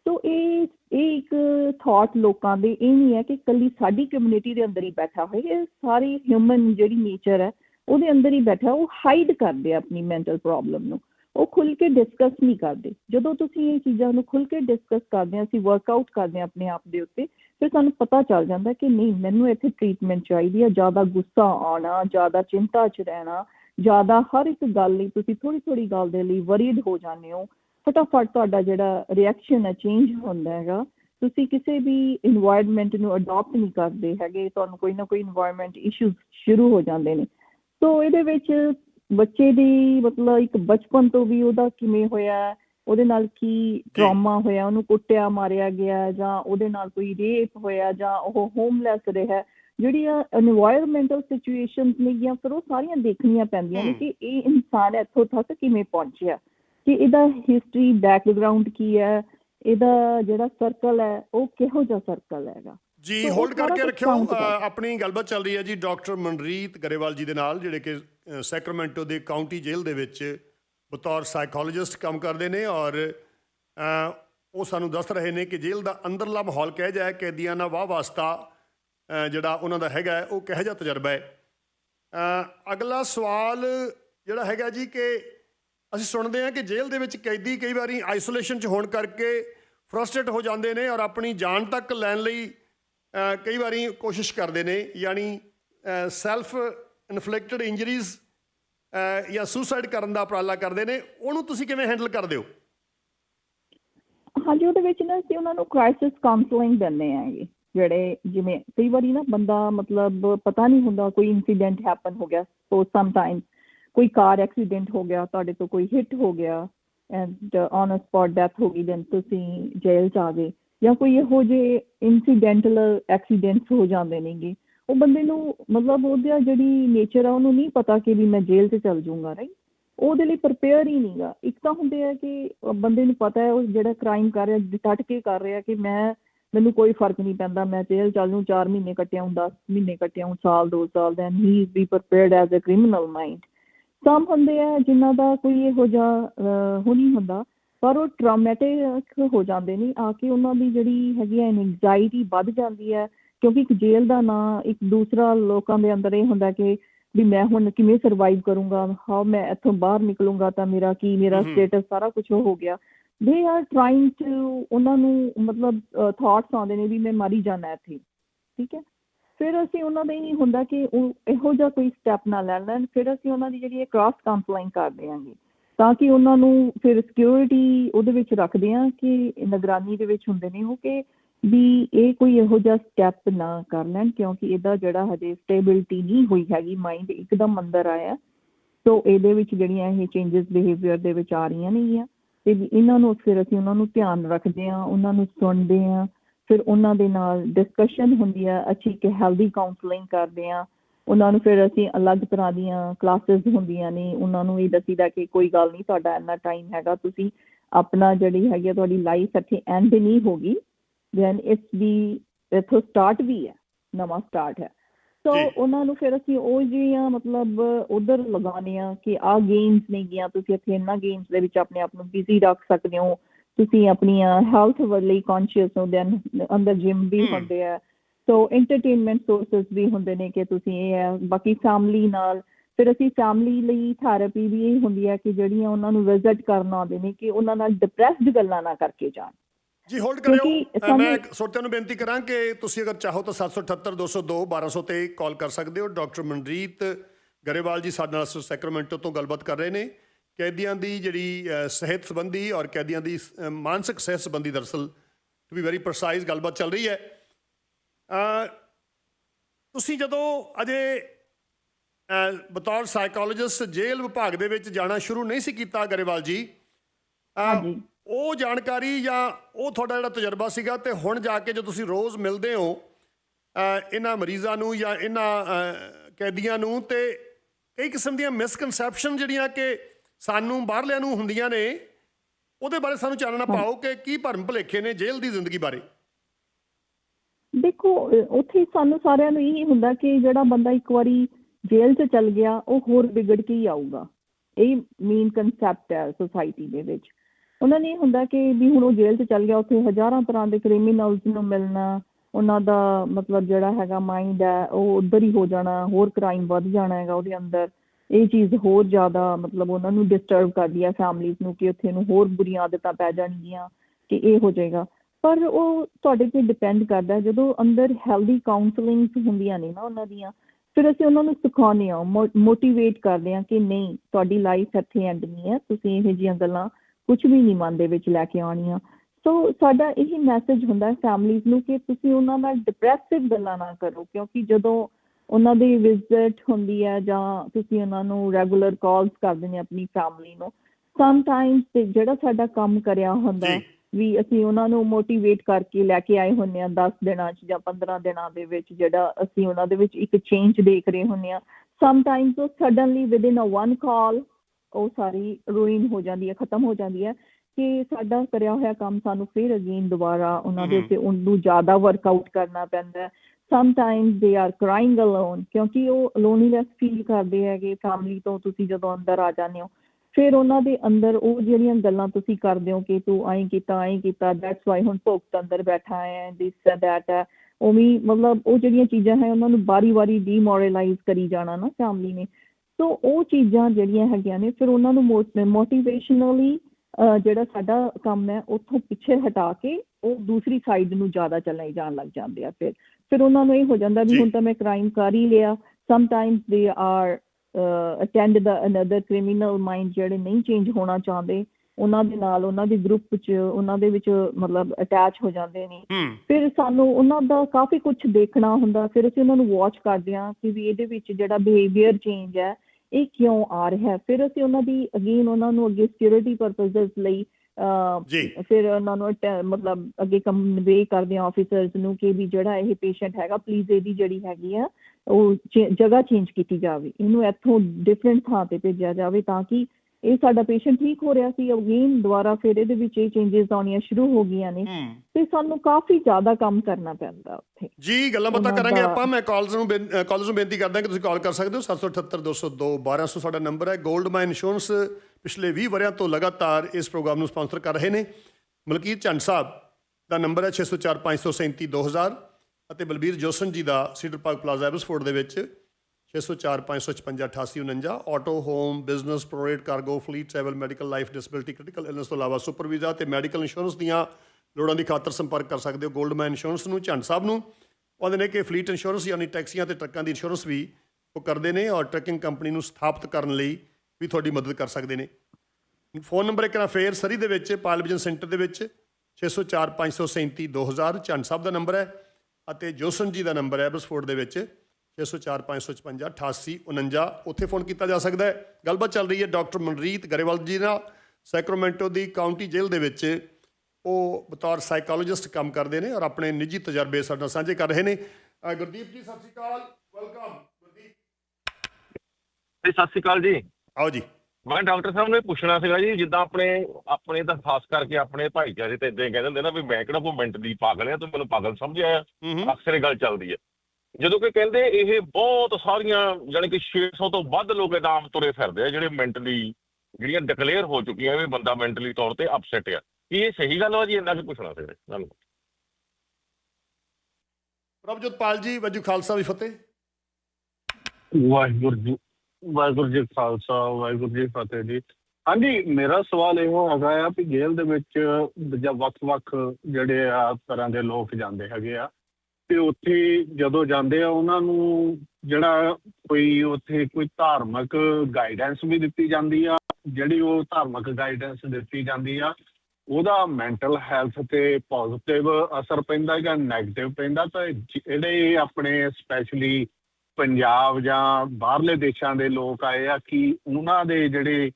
ਸੋ ਇਹ ਇਹ ਇੱਕ ਥਾਟ ਲੋਕਾਂ ਦੇ ਇਹ ਨਹੀਂ ਹੈ ਕਿ ਕੱਲੀ ਸਾਡੀ ਕਮਿਊਨਿਟੀ ਦੇ ਅੰਦਰ ਹੀ ਬੈਠਾ ਹੋਇਆ ਇਹ ਸਾਰੀ ਹਿਊਮਨ ਜਿਹੜੀ ਨੇਚਰ ਹੈ ਉਹਦੇ ਅੰਦਰ ਹੀ ਬੈਠਾ ਉਹ ਹਾਈਡ ਕਰਦੇ ਆ ਆਪਣੀ ਮੈਂਟਲ ਪ੍ਰੋਬਲਮ ਨੂੰ। ਉਹ ਖੁੱਲ ਕੇ ਡਿਸਕਸ ਨਹੀਂ ਕਰਦੇ। ਜਦੋਂ ਤੁਸੀਂ ਇਹ ਚੀਜ਼ਾਂ ਨੂੰ ਖੁੱਲ ਕੇ ਡਿਸਕਸ ਕਰਦੇ ਆ ਅਸੀਂ ਵਰਕਆਊਟ ਕਰਦੇ ਆ ਆਪਣੇ ਆਪ ਦੇ ਉੱਤੇ ਫਿਰ ਸਾਨੂੰ ਪਤਾ ਚੱਲ ਜਾਂਦਾ ਕਿ ਨਹੀਂ ਮੈਨੂੰ ਇੱਥੇ ਟ੍ਰੀਟਮੈਂਟ ਚਾਹੀਦੀ ਹੈ ਜ਼ਿਆਦਾ ਗੁੱਸਾ ਆਉਣਾ ਜ਼ਿਆਦਾ ਚਿੰਤਾ 'ਚ ਰਹਿਣਾ ਜ਼ਿਆਦਾ ਹਰ ਇੱਕ ਗੱਲ ਲਈ ਤੁਸੀਂ ਥੋੜੀ ਥੋੜੀ ਗੱਲ ਦੇ ਲਈ ਵਰੀਡ ਹੋ ਜਾਂਦੇ ਹੋ ਫਟਾਫਟ ਤੁਹਾਡਾ ਜਿਹੜਾ ਰਿਐਕਸ਼ਨ ਹੈ ਚੇਂਜ ਹੁੰਦਾ ਹੈਗਾ। ਤੁਸੀਂ ਕਿਸੇ ਵੀ এনवायरमेंट ਨੂੰ ਅਡਾਪਟ ਨਹੀਂ ਕਰਦੇ ਹੈਗੇ ਤੁਹਾਨੂੰ ਕੋਈ ਨਾ ਕੋਈ এনवायरमेंट ਇਸ਼ੂਸ ਸ਼ੁਰੂ ਹੋ ਜਾਂਦੇ ਨੇ। ਸੋ ਇਹਦੇ ਵਿੱਚ ਬੱਚੇ ਦੀ ਮਤਲਬ ਇੱਕ ਬਚਪਨ ਤੋਂ ਵੀ ਉਹਦਾ ਕਿਵੇਂ ਹੋਇਆ ਉਹਦੇ ਨਾਲ ਕੀ ਟਰਾਮਾ ਹੋਇਆ ਉਹਨੂੰ ਕੁੱਟਿਆ ਮਾਰਿਆ ਗਿਆ ਜਾਂ ਉਹਦੇ ਨਾਲ ਕੋਈ ਰੇਪ ਹੋਇਆ ਜਾਂ ਉਹ ਹੋਮਲੈਸ ਰਿਹਾ ਜਿਹੜੀਆਂ এনवायरमेंटल ਸਿਚੁਏਸ਼ਨਸ ਨੇਗੀਆਂ ਫਿਰ ਉਹ ਸਾਰੀਆਂ ਦੇਖਣੀਆਂ ਪੈਂਦੀਆਂ ਨੇ ਕਿ ਇਹ ਇਨਸਾਨ ਇੱਥੋਂ ਤੱਕ ਕਿਵੇਂ ਪਹੁੰਚਿਆ। ਕਿ ਇਹਦਾ ਹਿਸਟਰੀ ਬੈਕਗ੍ਰਾਉਂਡ ਕੀ ਹੈ ਇਹਦਾ ਜਿਹੜਾ ਸਰਕਲ ਹੈ ਉਹ ਕਿਹੋ ਜਿਹਾ ਸਰਕਲ ਹੈਗਾ। ਜੀ ਹੋਲਡ ਕਰਕੇ ਰੱਖਿਓ। ਆਪਣੀ ਗੱਲਬਾਤ ਚੱਲ ਰਹੀ ਹੈ ਜੀ ਡਾਕਟਰ ਮਨਰੀਤ ਗਰੇਵਾਲ ਜੀ ਦੇ ਨਾਲ ਜਿਹੜੇ ਕਿ ਸੈਕਰਮੈਂਟੋ ਦੇ ਕਾਉਂਟੀ ਜੇਲ੍ਹ ਦੇ ਵਿੱਚ ਬਤੌਰ ਸਾਈਕੋਲੋਜਿਸਟ ਕੰਮ ਕਰਦੇ ਨੇ ਔਰ ਉਹ ਸਾਨੂੰ ਦੱਸ ਰਹੇ ਨੇ ਕਿ ਜੇਲ੍ਹ ਦਾ ਅੰਦਰਲਾ ਮਾਹੌਲ ਕਹਿ ਜਾਏ ਕੈਦੀਆਂ ਨਾਲ ਵਾਹ ਵਾਸਤਾ ਜਿਹੜਾ ਉਹਨਾਂ ਦਾ ਹੈਗਾ ਉਹ ਕਿਹੋ ਜਿਹਾ ਤਜਰਬਾ ਹੈ? ਅਗਲਾ ਸਵਾਲ ਜਿਹੜਾ ਹੈਗਾ ਜੀ ਕਿ ਅਸੀਂ ਸੁਣਦੇ ਹਾਂ ਕਿ ਜੇਲ੍ਹ ਦੇ ਵਿੱਚ ਕੈਦੀ ਕਈ ਵਾਰੀ ਆਈਸੋਲੇਸ਼ਨ 'ਚ ਹੋਣ ਕਰਕੇ ਫਰਸਟ੍ਰੇਟ ਹੋ ਜਾਂਦੇ ਨੇ ਔਰ ਆਪਣੀ ਜਾਨ ਤੱਕ ਲੈਣ ਲਈ ਕਈ ਵਾਰੀ ਕੋਸ਼ਿਸ਼ ਕਰਦੇ ਨੇ, ਯਾਨੀ ਸੈਲਫ ਇਨਫਲਿਕਟਡ ਇੰਜਰੀਜ਼ ਜਾਂ ਸੁਸਾਈਡ ਕਰਨ ਦਾ ਉਪਰਾਲਾ ਕਰਦੇ ਨੇ, ਉਹਨੂੰ ਤੁਸੀਂ ਕਿਵੇਂ ਹੈਂਡਲ ਕਰਦੇ ਹੋ? ਹਾਂਜੀ, ਉਹਦੇ ਵਿੱਚ ਨਾ ਅਸੀਂ ਉਹਨਾਂ ਨੂੰ ਕ੍ਰਾਈਸਿਸ ਕਾਉਂਸਲਿੰਗ ਦਿੰਦੇ ਆਂਗੇ ਜਿਹੜੇ ਜਿਵੇਂ ਕਈ ਵਾਰੀ ਨਾ ਬੰਦਾ ਮਤਲਬ ਪਤਾ ਨਹੀਂ ਹੁੰਦਾ ਕੋਈ ਇਨਸੀਡੈਂਟ ਹੈਪਨ ਹੋ ਗਿਆ ਸੋ ਸਮ ਟਾਈਮ ਕੋਈ ਕਾਰ ਐਕਸੀਡੈਂਟ ਹੋ ਗਿਆ, ਤੁਹਾਡੇ ਤੋਂ ਕੋਈ ਹਿੱਟ ਹੋ ਗਿਆ and on a spot death ਹੋ ਗਈ ਦੈਨ ਤੁਸੀਂ ਜੇਲ੍ਹ ਚ ਆ ਗਏ ਜਾਂ ਕੋਈ ਇਹੋ ਜਿਹੇ ਇਨਸੀਡੈਂਟਲ ਐਕਸੀਡੈਂਟਸ ਹੋ ਜਾਂਦੇ ਨੇਗੇ, ਉਹ ਬੰਦੇ ਨੂੰ ਮਤਲਬ ਉਹਦਾ ਜਿਹੜੀ ਨੇਚਰ ਆ ਉਹਨੂੰ ਨਹੀਂ ਪਤਾ ਕਿ ਵੀ ਮੈਂ ਜੇਲ੍ਹ 'ਚ ਚੱਲ ਜਾਊਂਗਾ ਰਾਈਟ ਉਹਦੇ ਲਈ ਪ੍ਰਪੇਅਰ ਹੀ ਨਹੀਂਗਾ ਇੱਕ ਤਾਂ ਹੁੰਦੇ ਆ ਕਿ ਬੰਦੇ ਨੂੰ ਪਤਾ ਹੈ ਉਹ ਜਿਹੜਾ ਕ੍ਰਾਈਮ ਕਰ ਰਿਹਾ, ਡਟ ਕੇ ਕਰ ਰਿਹਾ ਕਿ ਮੈਂ ਮੈਨੂੰ ਕੋਈ ਫ਼ਰਕ ਨਹੀਂ ਪੈਂਦਾ ਮੈਂ ਜੇਲ੍ਹ ਚੱਲ ਜੂ 4 ਮਹੀਨੇ ਕੱਟਿਆ ਹੂੰ 10 ਮਹੀਨੇ ਕੱਟਿਆ ਹੂੰ ਸਾਲ 2 ਸਾਲ then he is be prepared as a criminal mind some ਹੁੰਦੇ ਆ ਜਿਨ੍ਹਾਂ ਦਾ ਕੋਈ ਇਹੋ ਜਿਹਾ ਅਹ, ਹੋ ਨਹੀਂ ਹੁੰਦਾ ਪਰ ਉਹ ਟਰਾਮੈਟਿਕ ਹੋ ਜਾਂਦੇ ਨੇ ਆ ਕੇ ਉਹਨਾਂ ਦੀ ਜਿਹੜੀ ਹੈਗੀ ਹੈ ਐਂਗਜ਼ਾਇਟੀ ਵੱਧ ਜਾਂਦੀ ਹੈ ਕਿਉਂਕਿ ਇੱਕ ਜੇਲ੍ਹ ਦਾ ਨਾਂ ਇੱਕ ਦੂਸਰਾ ਲੋਕਾਂ ਦੇ ਅੰਦਰ ਇਹ ਹੁੰਦਾ ਕਿ ਵੀ ਮੈਂ ਹੁਣ ਕਿਵੇਂ ਸਰਵਾਈਵ ਕਰੂੰਗਾ ਹਾਉ ਮੈਂ ਇੱਥੋਂ ਬਾਹਰ ਨਿਕਲੂੰਗਾ ਤਾਂ ਮੇਰਾ ਕੀ ਮੇਰਾ। ਸਟੇਟਸ ਸਾਰਾ ਕੁਝ ਹੋ ਗਿਆ ਦੇ ਆਰ ਟ੍ਰਾਈਂਗ ਟੂ ਉਹਨਾਂ ਨੂੰ ਮਤਲਬ ਥਾਟਸ ਆਉਂਦੇ ਨੇ ਵੀ ਮੈਂ ਮਰੀ ਜਾਣਾ ਇੱਥੇ, ਠੀਕ ਹੈ? ਫਿਰ ਅਸੀਂ ਉਹਨਾਂ ਦਾ ਇਹ ਹੁੰਦਾ ਕਿ ਉਹ ਇਹੋ ਜਿਹਾ ਕੋਈ ਸਟੈਪ ਨਾ ਲੈ ਲੈਣ, ਫਿਰ ਅਸੀਂ ਉਹਨਾਂ ਦੀ ਜਿਹੜੀ ਕ੍ਰਾਸ ਕਾਉਂਸਲਿੰਗ ਕਰਦੇ ਆਂਗੇ ਤਾਂ ਕਿ ਉਹਨਾਂ ਨੂੰ ਫਿਰ ਸਿਕਿਉਰਿਟੀ ਉਹਦੇ ਵਿੱਚ ਰੱਖਦੇ ਆ ਕਿ ਨਿਗਰਾਨੀ ਦੇ ਵਿੱਚ ਹੁੰਦੇ ਨੇ ਉਹ ਕਿ ਵੀ ਇਹ ਕੋਈ ਇਹੋ ਜਿਹਾ ਸਟੈਪ ਨਾ ਕਰ ਲੈਣ, ਕਿਉਂਕਿ ਇਹਦਾ ਜਿਹੜਾ ਹਜੇ ਸਟੇਬਿਲਿਟੀ ਨਹੀਂ ਹੋਈ ਹੈਗੀ ਮਾਈਂਡ ਇੱਕਦਮ ਅੰਦਰ ਆਇਆ ਸੋ ਇਹਦੇ ਵਿੱਚ ਜਿਹੜੀਆਂ ਇਹ ਚੇਂਜਸ ਬਿਹੇਵੀਅਰ ਦੇ ਵਿੱਚ ਆ ਰਹੀਆਂ ਨੇਗੀਆਂ। ਤੇ ਇਹਨਾਂ ਨੂੰ ਫਿਰ ਅਸੀਂ ਉਹਨਾਂ ਨੂੰ ਧਿਆਨ ਰੱਖਦੇ ਆ ਉਹਨਾਂ ਨੂੰ ਸੁਣਦੇ ਆ ਫਿਰ ਉਹਨਾਂ ਦੇ ਨਾਲ ਡਿਸਕਸ਼ਨ ਹੁੰਦੀ ਆ ਅੱਛੀ ਕਿ ਹੈਲਦੀ ਕਾਉਂਸਲਿੰਗ ਕਰਦੇ ਆ ਉਹਨਾਂ ਨੂੰ ਫਿਰ ਅਸੀਂ ਅਲੱਗ ਤਰ੍ਹਾਂ ਦੀਆਂ ਕਲਾਸਿਸ ਹੁੰਦੀਆਂ ਨੇ, ਉਹਨਾਂ ਨੂੰ ਇਹ ਦੱਸੀਦਾ ਕਿ ਕੋਈ ਗੱਲ ਨਹੀਂ, ਤੁਹਾਡਾ ਇੰਨਾ ਟਾਈਮ ਹੈਗਾ, ਤੁਸੀਂ ਆਪਣਾ ਜਿਹੜੀ ਹੈਗੀ ਤੁਹਾਡੀ ਲਾਈਫ ਇੱਥੇ ਐਂਡ ਨਹੀਂ ਹੋਗੀ ਦੈਨ ਇਟਸ ਵੀ ਇੱਥੋਂ ਸਟਾਰਟ ਵੀ ਹੈ, ਨਵਾਂ ਸਟਾਰਟ ਹੈ। ਸੋ। ਉਹਨਾਂ ਨੂੰ ਫਿਰ ਅਸੀਂ ਉਹ ਜਿਹੀਆਂ ਮਤਲਬ ਉਧਰ ਲਗਾਉਂਦੇ ਆ ਕਿ ਆਹ ਗੇਮਸ ਨੇ ਗਿਆ ਤੁਸੀਂ ਇੱਥੇ ਇਹਨਾਂ ਗੇਮਸ ਦੇ ਵਿੱਚ ਆਪਣੇ ਆਪ ਨੂੰ ਬਿਜ਼ੀ ਰੱਖ ਸਕਦੇ ਹੋ ਤੁਸੀਂ ਆਪਣੀਆਂ ਹੈਲਥ ਲਈ ਕੌਨਸ਼ੀਅਸ ਹੋ ਦੈਨ ਅੰਦਰ ਜਿਮ ਵੀ। ਹੁੰਦੇ ਆ ਸੋ ਐਂਟਰਟੇਨਮੈਂਟ ਸੋਰਸਸ ਵੀ ਹੁੰਦੇ ਨੇ ਕਿ ਤੁਸੀਂ ਇਹ ਬਾਕੀ ਫੈਮਿਲੀ ਨਾਲ ਫਿਰ ਅਸੀਂ ਫੈਮਿਲੀ ਲਈ ਥੈਰੇਪੀ ਵੀ ਹੁੰਦੀ ਹੈ ਕਿ ਜਿਹੜੀਆਂ ਉਹਨਾਂ ਨੂੰ ਵਿਜ਼ਿਟ ਕਰਨ ਆਉਂਦੇ ਨੇ ਕਿ ਉਹਨਾਂ ਨਾਲ ਡਿਪਰੈਸਡ ਗੱਲਾਂ ਨਾ ਕਰਕੇ ਜਾਣ ਜੀ ਹੋਲਡ ਕਰਿਓ। ਮੈਂ ਸਰੋਤਿਆਂ ਨੂੰ ਬੇਨਤੀ ਕਰਾਂ ਕਿ ਤੁਸੀਂ ਅਗਰ ਚਾਹੋ ਤਾਂ 778 202 1200 ਤੇ ਕਾਲ ਕਰ ਸਕਦੇ ਹੋ। ਡਾਕਟਰ ਮਨਰੀਤ ਗਰੇਵਾਲ ਜੀ ਸਾਡੇ ਨਾਲ ਸੈਕਰਾਮੈਂਟੋ ਤੋਂ ਗੱਲਬਾਤ ਕਰ ਰਹੇ ਨੇ। ਕੈਦੀਆਂ ਦੀ ਜਿਹੜੀ ਸਿਹਤ ਸੰਬੰਧੀ ਔਰ ਕੈਦੀਆਂ ਦੀ ਮਾਨਸਿਕ ਸਿਹਤ ਸੰਬੰਧੀ ਦਰਅਸਲ ਟੂ ਬੀ ਵੈਰੀ ਪ੍ਰਸਾਈਜ਼ ਗੱਲਬਾਤ ਚੱਲ ਰਹੀ ਹੈ। ਅ, ਤੁਸੀਂ ਜਦੋਂ ਅਜੇ ਬਤੌਰ ਸਾਈਕੋਲੋਜਿਸਟ ਜੇਲ੍ਹ ਵਿਭਾਗ ਦੇ ਵਿੱਚ ਜਾਣਾ ਸ਼ੁਰੂ ਨਹੀਂ ਸੀ ਕੀਤਾ ਗਰੇਵਾਲ ਜੀ ਹਾਂਜੀ। ਉਹ ਜਾਣਕਾਰੀ ਜਾਂ ਉਹ ਤੁਹਾਡਾ ਜਿਹੜਾ ਤਜਰਬਾ ਸੀਗਾ ਤੇ ਹੁਣ ਜਾ ਕੇ ਜੋ ਤੁਸੀਂ ਰੋਜ਼ ਮਿਲਦੇ ਹੋ ਇਹਨਾਂ ਮਰੀਜ਼ਾਂ ਨੂੰ ਜਾਂ ਇਹਨਾਂ ਕੈਦੀਆਂ ਨੂੰ ਤੇ ਕਈ ਕਿਸਮ ਦੀਆਂ ਮਿਸਕਨਸੈਪਸ਼ਨ ਜਿਹੜੀਆਂ ਕਿ ਸਾਨੂੰ ਬਾਹਰਲਿਆਂ ਨੂੰ ਹੁੰਦੀਆਂ ਨੇ ਉਹਦੇ ਬਾਰੇ ਸਾਨੂੰ ਚਾਨਣਾ ਪਾਓ ਕਿ ਕੀ ਭਰਮ ਭੁਲੇਖੇ ਨੇ ਜੇਲ੍ਹ ਦੀ ਜ਼ਿੰਦਗੀ ਬਾਰੇ। ਦੇਖੋ ਉੱਥੇ ਸਾਨੂੰ ਸਾਰਿਆਂ ਨੂੰ ਇਹੀ ਹੁੰਦਾ ਕਿ ਜਿਹੜਾ ਬੰਦਾ ਇੱਕ ਵਾਰੀ ਜੇਲ੍ਹ 'ਚ ਚਲ ਗਿਆ ਉਹ ਹੋਰ ਵਿਗੜ ਕੇ ਹੀ ਆਊਗਾ। ਇਹ ਮੇਨ ਕਨਸੈਪਟ ਹੈ ਸੋਸਾਇਟੀ ਦੇ ਵਿੱਚ। ਉਹਨਾਂ ਨੇ ਇਹ ਹੁੰਦਾ ਕਿ ਵੀ ਹੁਣ ਉਹ ਜੇਲ੍ਹ 'ਚ ਚਲ ਗਿਆ, ਉੱਥੇ ਹਜ਼ਾਰਾਂ ਤਰ੍ਹਾਂ ਦੇ ਕ੍ਰਿਮੀਨਲਸ ਨੂੰ ਮਿਲਣਾ, ਉਹਨਾਂ ਦਾ ਮਤਲਬ ਜਿਹੜਾ ਹੈਗਾ ਮਾਈਂਡ ਹੈ, ਉਹ ਉਧਰ ਹੀ ਹੋ ਜਾਣਾ, ਹੋਰ ਕ੍ਰਾਈਮ ਵੱਧ ਜਾਣਾ ਹੈਗਾ ਉਹਦੇ ਅੰਦਰ। ਇਹ ਚੀਜ਼ ਹੋਰ ਜ਼ਿਆਦਾ ਮਤਲਬ ਉਹਨਾਂ ਨੂੰ ਡਿਸਟਰਬ ਕਰਦੀ ਹੈ ਫੈਮਲੀਜ਼ ਨੂੰ ਕਿ ਉੱਥੇ ਨੂੰ ਹੋਰ ਬੁਰੀਆਂ ਆਦਤਾਂ ਪੈ ਜਾਣਗੀਆਂ, ਕਿ ਇਹ ਹੋ ਜਾਏਗਾ। ਪਰ ਉਹ ਤੁਹਾਡੇ ਤੇ ਡਿਪੈਂਡ ਕਰਦਾ ਜਦੋਂ ਅੰਦਰ ਹੈਲਦੀ ਕਾਉਂਸਲਿੰਗਸ ਹੁੰਦੀਆਂ ਨੇ ਨਾ ਉਹਨਾਂ ਦੀਆਂ, ਫਿਰ ਅਸੀਂ ਉਹਨਾਂ ਨੂੰ ਸਿਖਾਉਂਦੇ ਹਾਂ ਮੋਟੀਵੇਟ ਕਰਦੇ ਹਾਂ ਕਿ ਨਹੀਂ, ਤੁਹਾਡੀ ਲਾਈਫ ਇੱਥੇ ਐਂਡ ਨਹੀਂ ਹੈ, ਤੁਸੀਂ ਇਹੋ ਜਿਹੀਆਂ ਗੱਲਾਂ ਕੁਝ ਵੀ ਨਹੀਂ ਮਨ ਦੇ ਵਿੱਚ ਲੈ ਕੇ ਆਉਣੀਆਂ ਸੋ ਸਾਡਾ ਇਹੀ ਮੈਸੇਜ ਹੁੰਦਾ ਫੈਮਲੀਜ਼ ਨੂੰ ਕਿ ਤੁਸੀਂ ਉਹਨਾਂ ਨਾਲ ਡਿਪਰੈਸਿਵ ਗੱਲਾਂ ਨਾ ਕਰੋ ਕਿਉਂਕਿ ਜਦੋਂ ਉਹਨਾਂ ਦੀ ਵਿਜ਼ਿਟ ਹੁੰਦੀ ਹੈ ਜਾਂ ਤੁਸੀਂ ਉਹਨਾਂ ਨੂੰ ਰੈਗੂਲਰ ਕਾਲਸ ਕਰਦੇ ਨੇ ਆਪਣੀ ਫੈਮਲੀ ਨੂੰ ਸਮ ਟਾਈਮਸ ਤੇ ਜਿਹੜਾ ਸਾਡਾ ਕੰਮ ਕਰਿਆ ਹੁੰਦਾ। ਵੀ ਅਸੀਂ ਉਹਨਾਂ ਨੂੰ ਮੋਟੀਵੇਟ ਕਰਕੇ ਲੈ ਕੇ ਆਏ ਹੁੰਨੇ ਆ 10 ਦਿਨਾਂ 'ਚ ਜਾਂ 15 ਦਿਨਾਂ ਦੇ ਵਿੱਚ ਜਿਹੜਾ ਅਸੀਂ ਉਹਨਾਂ ਦੇ ਵਿੱਚ ਇੱਕ ਚੇਂਜ ਦੇਖ ਰਹੇ ਹੁੰਨੇ ਆ ਸਮਟਾਈਮਸ ਉਹ suddenly within a one call ਉਹ ਸਾਰੀ ਰੂਇਨ ਹੋ ਜਾਂਦੀ ਹੈ ਖਤਮ ਹੋ ਜਾਂਦੀ ਹੈ ਕਿ ਸਾਡਾ ਕਰਿਆ ਹੋਇਆ ਕੰਮ ਸਾਨੂੰ ਫਿਰ ਅਗੇਨ ਦੁਬਾਰਾ ਉਹਨਾਂ ਦੇ। ਉੱਤੇ ਉਹਨੂੰ ਜ਼ਿਆਦਾ ਵਰਕਆਊਟ ਕਰਨਾ ਪੈਂਦਾ ਹੈ। ਸਮਟਾਈਮਸ ਦੇ ਆਰ ਕਰਾਈਂਗ ਅਲੋਨ ਕਿਉਂਕਿ ਉਹ ਲੋਨਲੀਨੈਸ ਫੀਲ ਕਰਦੇ ਹੈਗੇ ਫੈਮਿਲੀ ਤੋਂ ਤੁਸੀਂ ਜਦੋਂ ਅੰਦਰ ਆ ਜਾਂਦੇ ਹੋ। ਫਿਰ ਉਹਨਾਂ ਦੇ ਅੰਦਰ ਉਹ ਜਿਹੜੀਆਂ ਗੱਲਾਂ ਤੁਸੀਂ ਕਰਦੇ ਹੋ ਕਿ ਤੂੰ ਐਂ ਕੀਤਾ ਐਂ ਕੀਤਾ ਦੈਟਸ ਵਾਈ ਹੁਣ ਭੁਗਤ ਅੰਦਰ ਬੈਠਾ ਹੈ ਦਿਸ ਦੈਟ ਹੈ। ਉਹ ਵੀ ਮਤਲਬ ਉਹ ਜਿਹੜੀਆਂ ਚੀਜ਼ਾਂ ਹੈ ਉਹਨਾਂ ਨੂੰ ਬਾਰੀ-ਬਾਰੀ ਡੀਮੋਰਲਾਈਜ਼ ਕਰੀ ਜਾਣਾ ਨਾ ਫੈਮਿਲੀ ਨੇ। ਸੋ ਉਹ ਚੀਜ਼ਾਂ ਜਿਹੜੀਆਂ ਹੈਗੀਆਂ ਨੇ ਫਿਰ ਉਹਨਾਂ ਨੂੰ ਮੋਟੀਵੇਸ਼ਨਲੀ ਜਿਹੜਾ ਸਾਡਾ ਕੰਮ ਹੈ ਉੱਥੋਂ ਪਿੱਛੇ ਹਟਾ ਕੇ ਉਹ ਦੂਸਰੀ ਸਾਈਡ ਨੂੰ ਜ਼ਿਆਦਾ ਚੱਲਣ ਜਾਣ ਲੱਗ ਜਾਂਦੇ ਆ ਫਿਰ। ਫਿਰ ਉਹਨਾਂ ਨੂੰ ਇਹ ਹੋ ਜਾਂਦਾ ਵੀ। ਹੁਣ ਤਾਂ ਮੈਂ ਕ੍ਰਾਈਮ ਕਰ ਹੀ ਲਿਆ। ਸਮਟਾਈਮਸ ਦੇ ਆਰ ਅਟੈਂਡ ਦਾ ਅਨਦਰ ਕ੍ਰਿਮੀਨਲ ਮਾਈਂਡ ਜਿਹੜੇ ਨਹੀਂ ਚੇਂਜ ਹੋਣਾ ਚਾਹੁੰਦੇ ਉਹਨਾਂ ਦੇ ਨਾਲ ਉਹਨਾਂ ਦੇ ਗਰੁੱਪ 'ਚ ਉਹਨਾਂ ਦੇ ਵਿੱਚ ਮਤਲਬ ਅਟੈਚ ਹੋ ਜਾਂਦੇ ਨੇ। ਫਿਰ ਸਾਨੂੰ ਉਹਨਾਂ ਦਾ ਕਾਫੀ ਕੁਝ ਦੇਖਣਾ ਹੁੰਦਾ ਫਿਰ ਅਸੀਂ ਉਹਨਾਂ ਨੂੰ ਵਾਚ ਕਰਦੇ ਹਾਂ ਕਿ ਵੀ ਇਹਦੇ ਵਿੱਚ ਜਿਹੜਾ ਬਿਹੇਵੀਅਰ ਚੇਂਜ ਹੈ ਇਹ ਕਿਉਂ ਆ ਰਿਹਾ? ਫਿਰ ਅਸੀਂ ਉਹਨਾਂ ਦੀ ਅਗੇਨ ਉਹਨਾਂ ਨੂੰ ਅੱਗੇ ਸਿਕਿਉਰਿਟੀ ਪਰਪਸਸ ਲਈ ਫਿਰ ਉਹਨਾਂ ਨੂੰ ਮਤਲਬ ਅੱਗੇ ਕਨਵੇ ਕਰਦੇ ਆ ਆਫੀਸਰਸ ਨੂੰ ਕਿ ਵੀ ਜਿਹੜਾ ਇਹ ਪੇਸ਼ੈਂਟ ਹੈਗਾ ਪਲੀਜ਼ ਇਹਦੀ ਜਿਹੜੀ ਹੈਗੀ ਆ ਉਹ ਜਗ੍ਹਾ ਚੇਂਜ ਕੀਤੀ ਜਾਵੇ। ਇਹਨੂੰ ਇੱਥੋਂ ਡਿਫਰੈਂਟ ਥਾਂ ਤੇ ਭੇਜਿਆ ਜਾਵੇ ਤਾਂ ਕਿ ਇਹ ਸਾਡਾ ਪੇਸ਼ੈਂਟ ਠੀਕ ਹੋ ਰਿਹਾ ਸੀ ਅਗੇਨ ਦੁਬਾਰਾ ਫਿਰ ਇਹਦੇ ਵਿੱਚ ਇਹ ਚੇਂਜਸ ਆਉਣੀਆਂ ਸ਼ੁਰੂ ਹੋ ਗਈਆਂ ਨੇ। ਤੇ ਸਾਨੂੰ ਕਾਫੀ ਜ਼ਿਆਦਾ ਕੰਮ ਕਰਨਾ ਪੈਂਦਾ ਉੱਥੇ। ਜੀ ਗੱਲਾਂ ਬਾਤਾਂ ਕਰਾਂਗੇ ਆਪਾਂ। ਮੈਂ ਕਾਲਸ ਨੂੰ ਕਾਲਸ ਨੂੰ ਬੇਨਤੀ ਕਰਦਾ ਕਿ ਤੁਸੀਂ ਕਾਲ ਕਰ ਸਕਦੇ ਹੋ। 778 202 1200 ਸਾਡਾ ਨੰਬਰ ਹੈ। 골ਡ ਮਾਈਨ ਇੰਸ਼ੋਰੈਂਸ ਪਿਛਲੇ 20 ਵਰਿਆਂ ਤੋਂ ਲਗਾਤਾਰ ਇਸ ਪ੍ਰੋਗਰਾਮ ਨੂੰ ਸਪਾਂਸਰ ਕਰ ਰਹੇ ਨੇ। ਮਲਕੀਤ ਚੰਦ ਸਾਹਿਬ ਦਾ ਨੰਬਰ ਹੈ 604 537 2000 ਅਤੇ ਬਲਬੀਰ ਜੋਸਨ ਜੀ ਦਾ ਸੀਡਰ ਪਾਰਕ ਪਲਾਜ਼ਾ ਐਬਸਫੋਰਡ ਦੇ ਵਿੱਚ 604 555 8849 auto home business ਪ੍ਰੋਰੇਟ cargo fleet travel medical life disability critical illness ਤੋਂ ਇਲਾਵਾ ਸੁਪਰ ਵੀਜ਼ਾ ਤੇ ਮੈਡੀਕਲ ਇੰਸ਼ੋਰੈਂਸ ਦੀਆਂ ਲੋੜਾਂ ਦੀ ਖਾਤਰ ਸੰਪਰਕ ਕਰ ਸਕਦੇ ਹੋ 골ਡਮੈਨ ਇੰਸ਼ੋਰੈਂਸ ਨੂੰ, ਝੰਡ ਸਾਹਿਬ ਨੂੰ। ਉਹਦੇ ਨੇ ਕਿ ਫਲੀਟ ਇੰਸ਼ੋਰੈਂਸ ਯਾਨੀ ਟੈਕਸੀਆਂ ਤੇ ਟਰੱਕਾਂ ਦੀ ਇੰਸ਼ੋਰੈਂਸ ਵੀ ਉਹ ਕਰਦੇ ਨੇ ਔਰ ਟਰੱਕਿੰਗ ਕੰਪਨੀ ਨੂੰ ਸਥਾਪਿਤ ਕਰਨ ਲਈ ਵੀ ਤੁਹਾਡੀ ਮਦਦ ਕਰ ਸਕਦੇ ਨੇ। ਫੋਨ ਨੰਬਰ ਇੱਕ ਨਾ ਫੇਰ ਸਰੀ ਦੇ ਵਿੱਚ ਪਾਲਵਿਜਨ ਸੈਂਟਰ ਦੇ ਵਿੱਚ 604 537 2000 ਝੰਡ ਸਾਹਿਬ ਦਾ ਨੰਬਰ ਹੈ ਅਤੇ ਜੋਸਨ ਜੀ ਦਾ ਨੰਬਰ ਹੈ ਬਸਫੋਰਡ ਦੇ ਵਿੱਚ। 604 555 8849 ਉੱਥੇ ਫੋਨ ਕੀਤਾ ਜਾ ਸਕਦਾ ਹੈ। ਗੱਲਬਾਤ ਚੱਲ ਰਹੀ ਹੈ ਡਾਕਟਰ ਮਨਰੀਤ ਗਰੇਵਾਲ ਜੀ ਨਾਲ। ਸੈਕਰਾਮੈਂਟੋ ਦੀ ਕਾਉਂਟੀ ਜੇਲ੍ਹ ਦੇ ਵਿੱਚ ਉਹ ਬਤੌਰ ਸਾਈਕੋਲੋਜਿਸਟ ਕੰਮ ਕਰਦੇ ਨੇ ਔਰ ਆਪਣੇ ਨਿੱਜੀ ਤਜਰਬੇ ਸਾਡੇ ਨਾਲ ਸਾਂਝੇ ਕਰ ਰਹੇ ਨੇ। ਗੁਰਦੀਪ ਜੀ ਸਤਿ ਸ਼੍ਰੀ ਅਕਾਲ। ਵੈਲਕਮ ਗੁਰਦੀਪ। ਜੀ ਸਤਿ ਸ਼੍ਰੀ ਅਕਾਲ ਜੀ। ਆਓ ਜੀ। ਮੈਂ ਡਾਕਟਰ ਸਾਹਿਬ ਨੂੰ ਪੁੱਛਣਾ ਸੀਗਾ ਜੀ ਜਿੱਦਾਂ ਆਪਣੇ ਆਪਣੇ ਤਾਂ ਖਾਸ ਕਰਕੇ ਆਪਣੇ ਭਾਈਚਾਰੇ ਤੇ ਇਦਾਂ ਹੀ ਕਹਿੰਦੇ ਹੁੰਦੇ ਨਾ ਵੀ ਮੈਂ ਕਿਹੜਾ ਕੋਈ ਮਿੰਟ ਦੀ ਪਾਗਲ ਆ ਤੂੰ ਮੈਨੂੰ ਪਾਗਲ ਸਮਝਿਆ ਅਕਸਰ ਇਹ ਗੱਲ ਚੱਲਦੀ ਹੈ ਜਦੋਂ ਕਿ ਕਹਿੰਦੇ ਇਹ ਬਹੁਤ ਸਾਰੀਆਂ ਜਾਣੀ ਕਿ 600 ਤੋਂ ਵੱਧ ਲੋਕ ਇਨਾਮ ਤੁਰੇ ਫਿਰਦੇ ਆ ਜਿਹੜੇ ਮੈਂਟਲੀ ਜਿਹੜੀਆਂ ਡਿਕਲੇਅਰ ਹੋ ਚੁੱਕੀਆਂ ਵੀ ਬੰਦਾ ਮੈਂਟਲੀ ਤੌਰ ਤੇ ਅਪਸੈਟ ਆ। ਕੀ ਇਹ ਸਹੀ ਗੱਲ ਵਾ ਜੀ? ਇੰਨਾ ਕਿ ਪੁੱਛਣਾ ਸੀ ਤੁਹਾਨੂੰ ਪ੍ਰਭਜੋਤ ਪਾਲ ਜੀ ਵਜੂ ਖਾਲਸਾ ਵੀ ਫਤਿਹ। ਵਾਹਿਗੁਰੂ ਜੀ ਵਾਹਿਗੁਰੂ ਜੀ ਖਾਲਸਾ ਵਾਹਿਗੁਰੂ ਜੀ ਫਤਿਹ ਜੀ। ਹਾਂਜੀ ਮੇਰਾ ਸਵਾਲ ਇਹ ਹੈਗਾ ਆ ਕਿ ਜੇਲ੍ਹ ਦੇ ਵਿੱਚ ਜਾਂ ਵੱਖ-ਵੱਖ ਜਿਹੜੇ ਆ ਤਰ੍ਹਾਂ ਦੇ ਲੋਕ ਜਾਂਦੇ ਹੈਗੇ ਆ ਤੇ ਉੱਥੇ ਜਦੋਂ ਜਾਂਦੇ ਆ, ਉਹਨਾਂ ਨੂੰ ਜਿਹੜਾ ਕੋਈ ਉੱਥੇ ਕੋਈ ਧਾਰਮਿਕ ਗਾਈਡੈਂਸ ਵੀ ਦਿੱਤੀ ਜਾਂਦੀ ਆ, ਜਿਹੜੀ ਉਹ ਧਾਰਮਿਕ ਗਾਈਡੈਂਸ ਦਿੱਤੀ ਜਾਂਦੀ ਆ, ਉਹਦਾ ਮੈਂਟਲ ਹੈਲਥ ਤੇ ਪੋਜ਼ਿਟਿਵ ਅਸਰ ਪੈਂਦਾ ਜਾਂ 네ਗੇਟਿਵ ਪੈਂਦਾ, ਤਾਂ ਜਿਹੜੇ ਆਪਣੇ ਸਪੈਸ਼ਲੀ ਪੰਜਾਬ ਜਾਂ ਬਾਹਰਲੇ ਦੇਸ਼ਾਂ ਦੇ ਲੋਕ ਆਏ ਆ, ਕਿ ਉਹਨਾਂ ਦੇ ਜਿਹੜੇ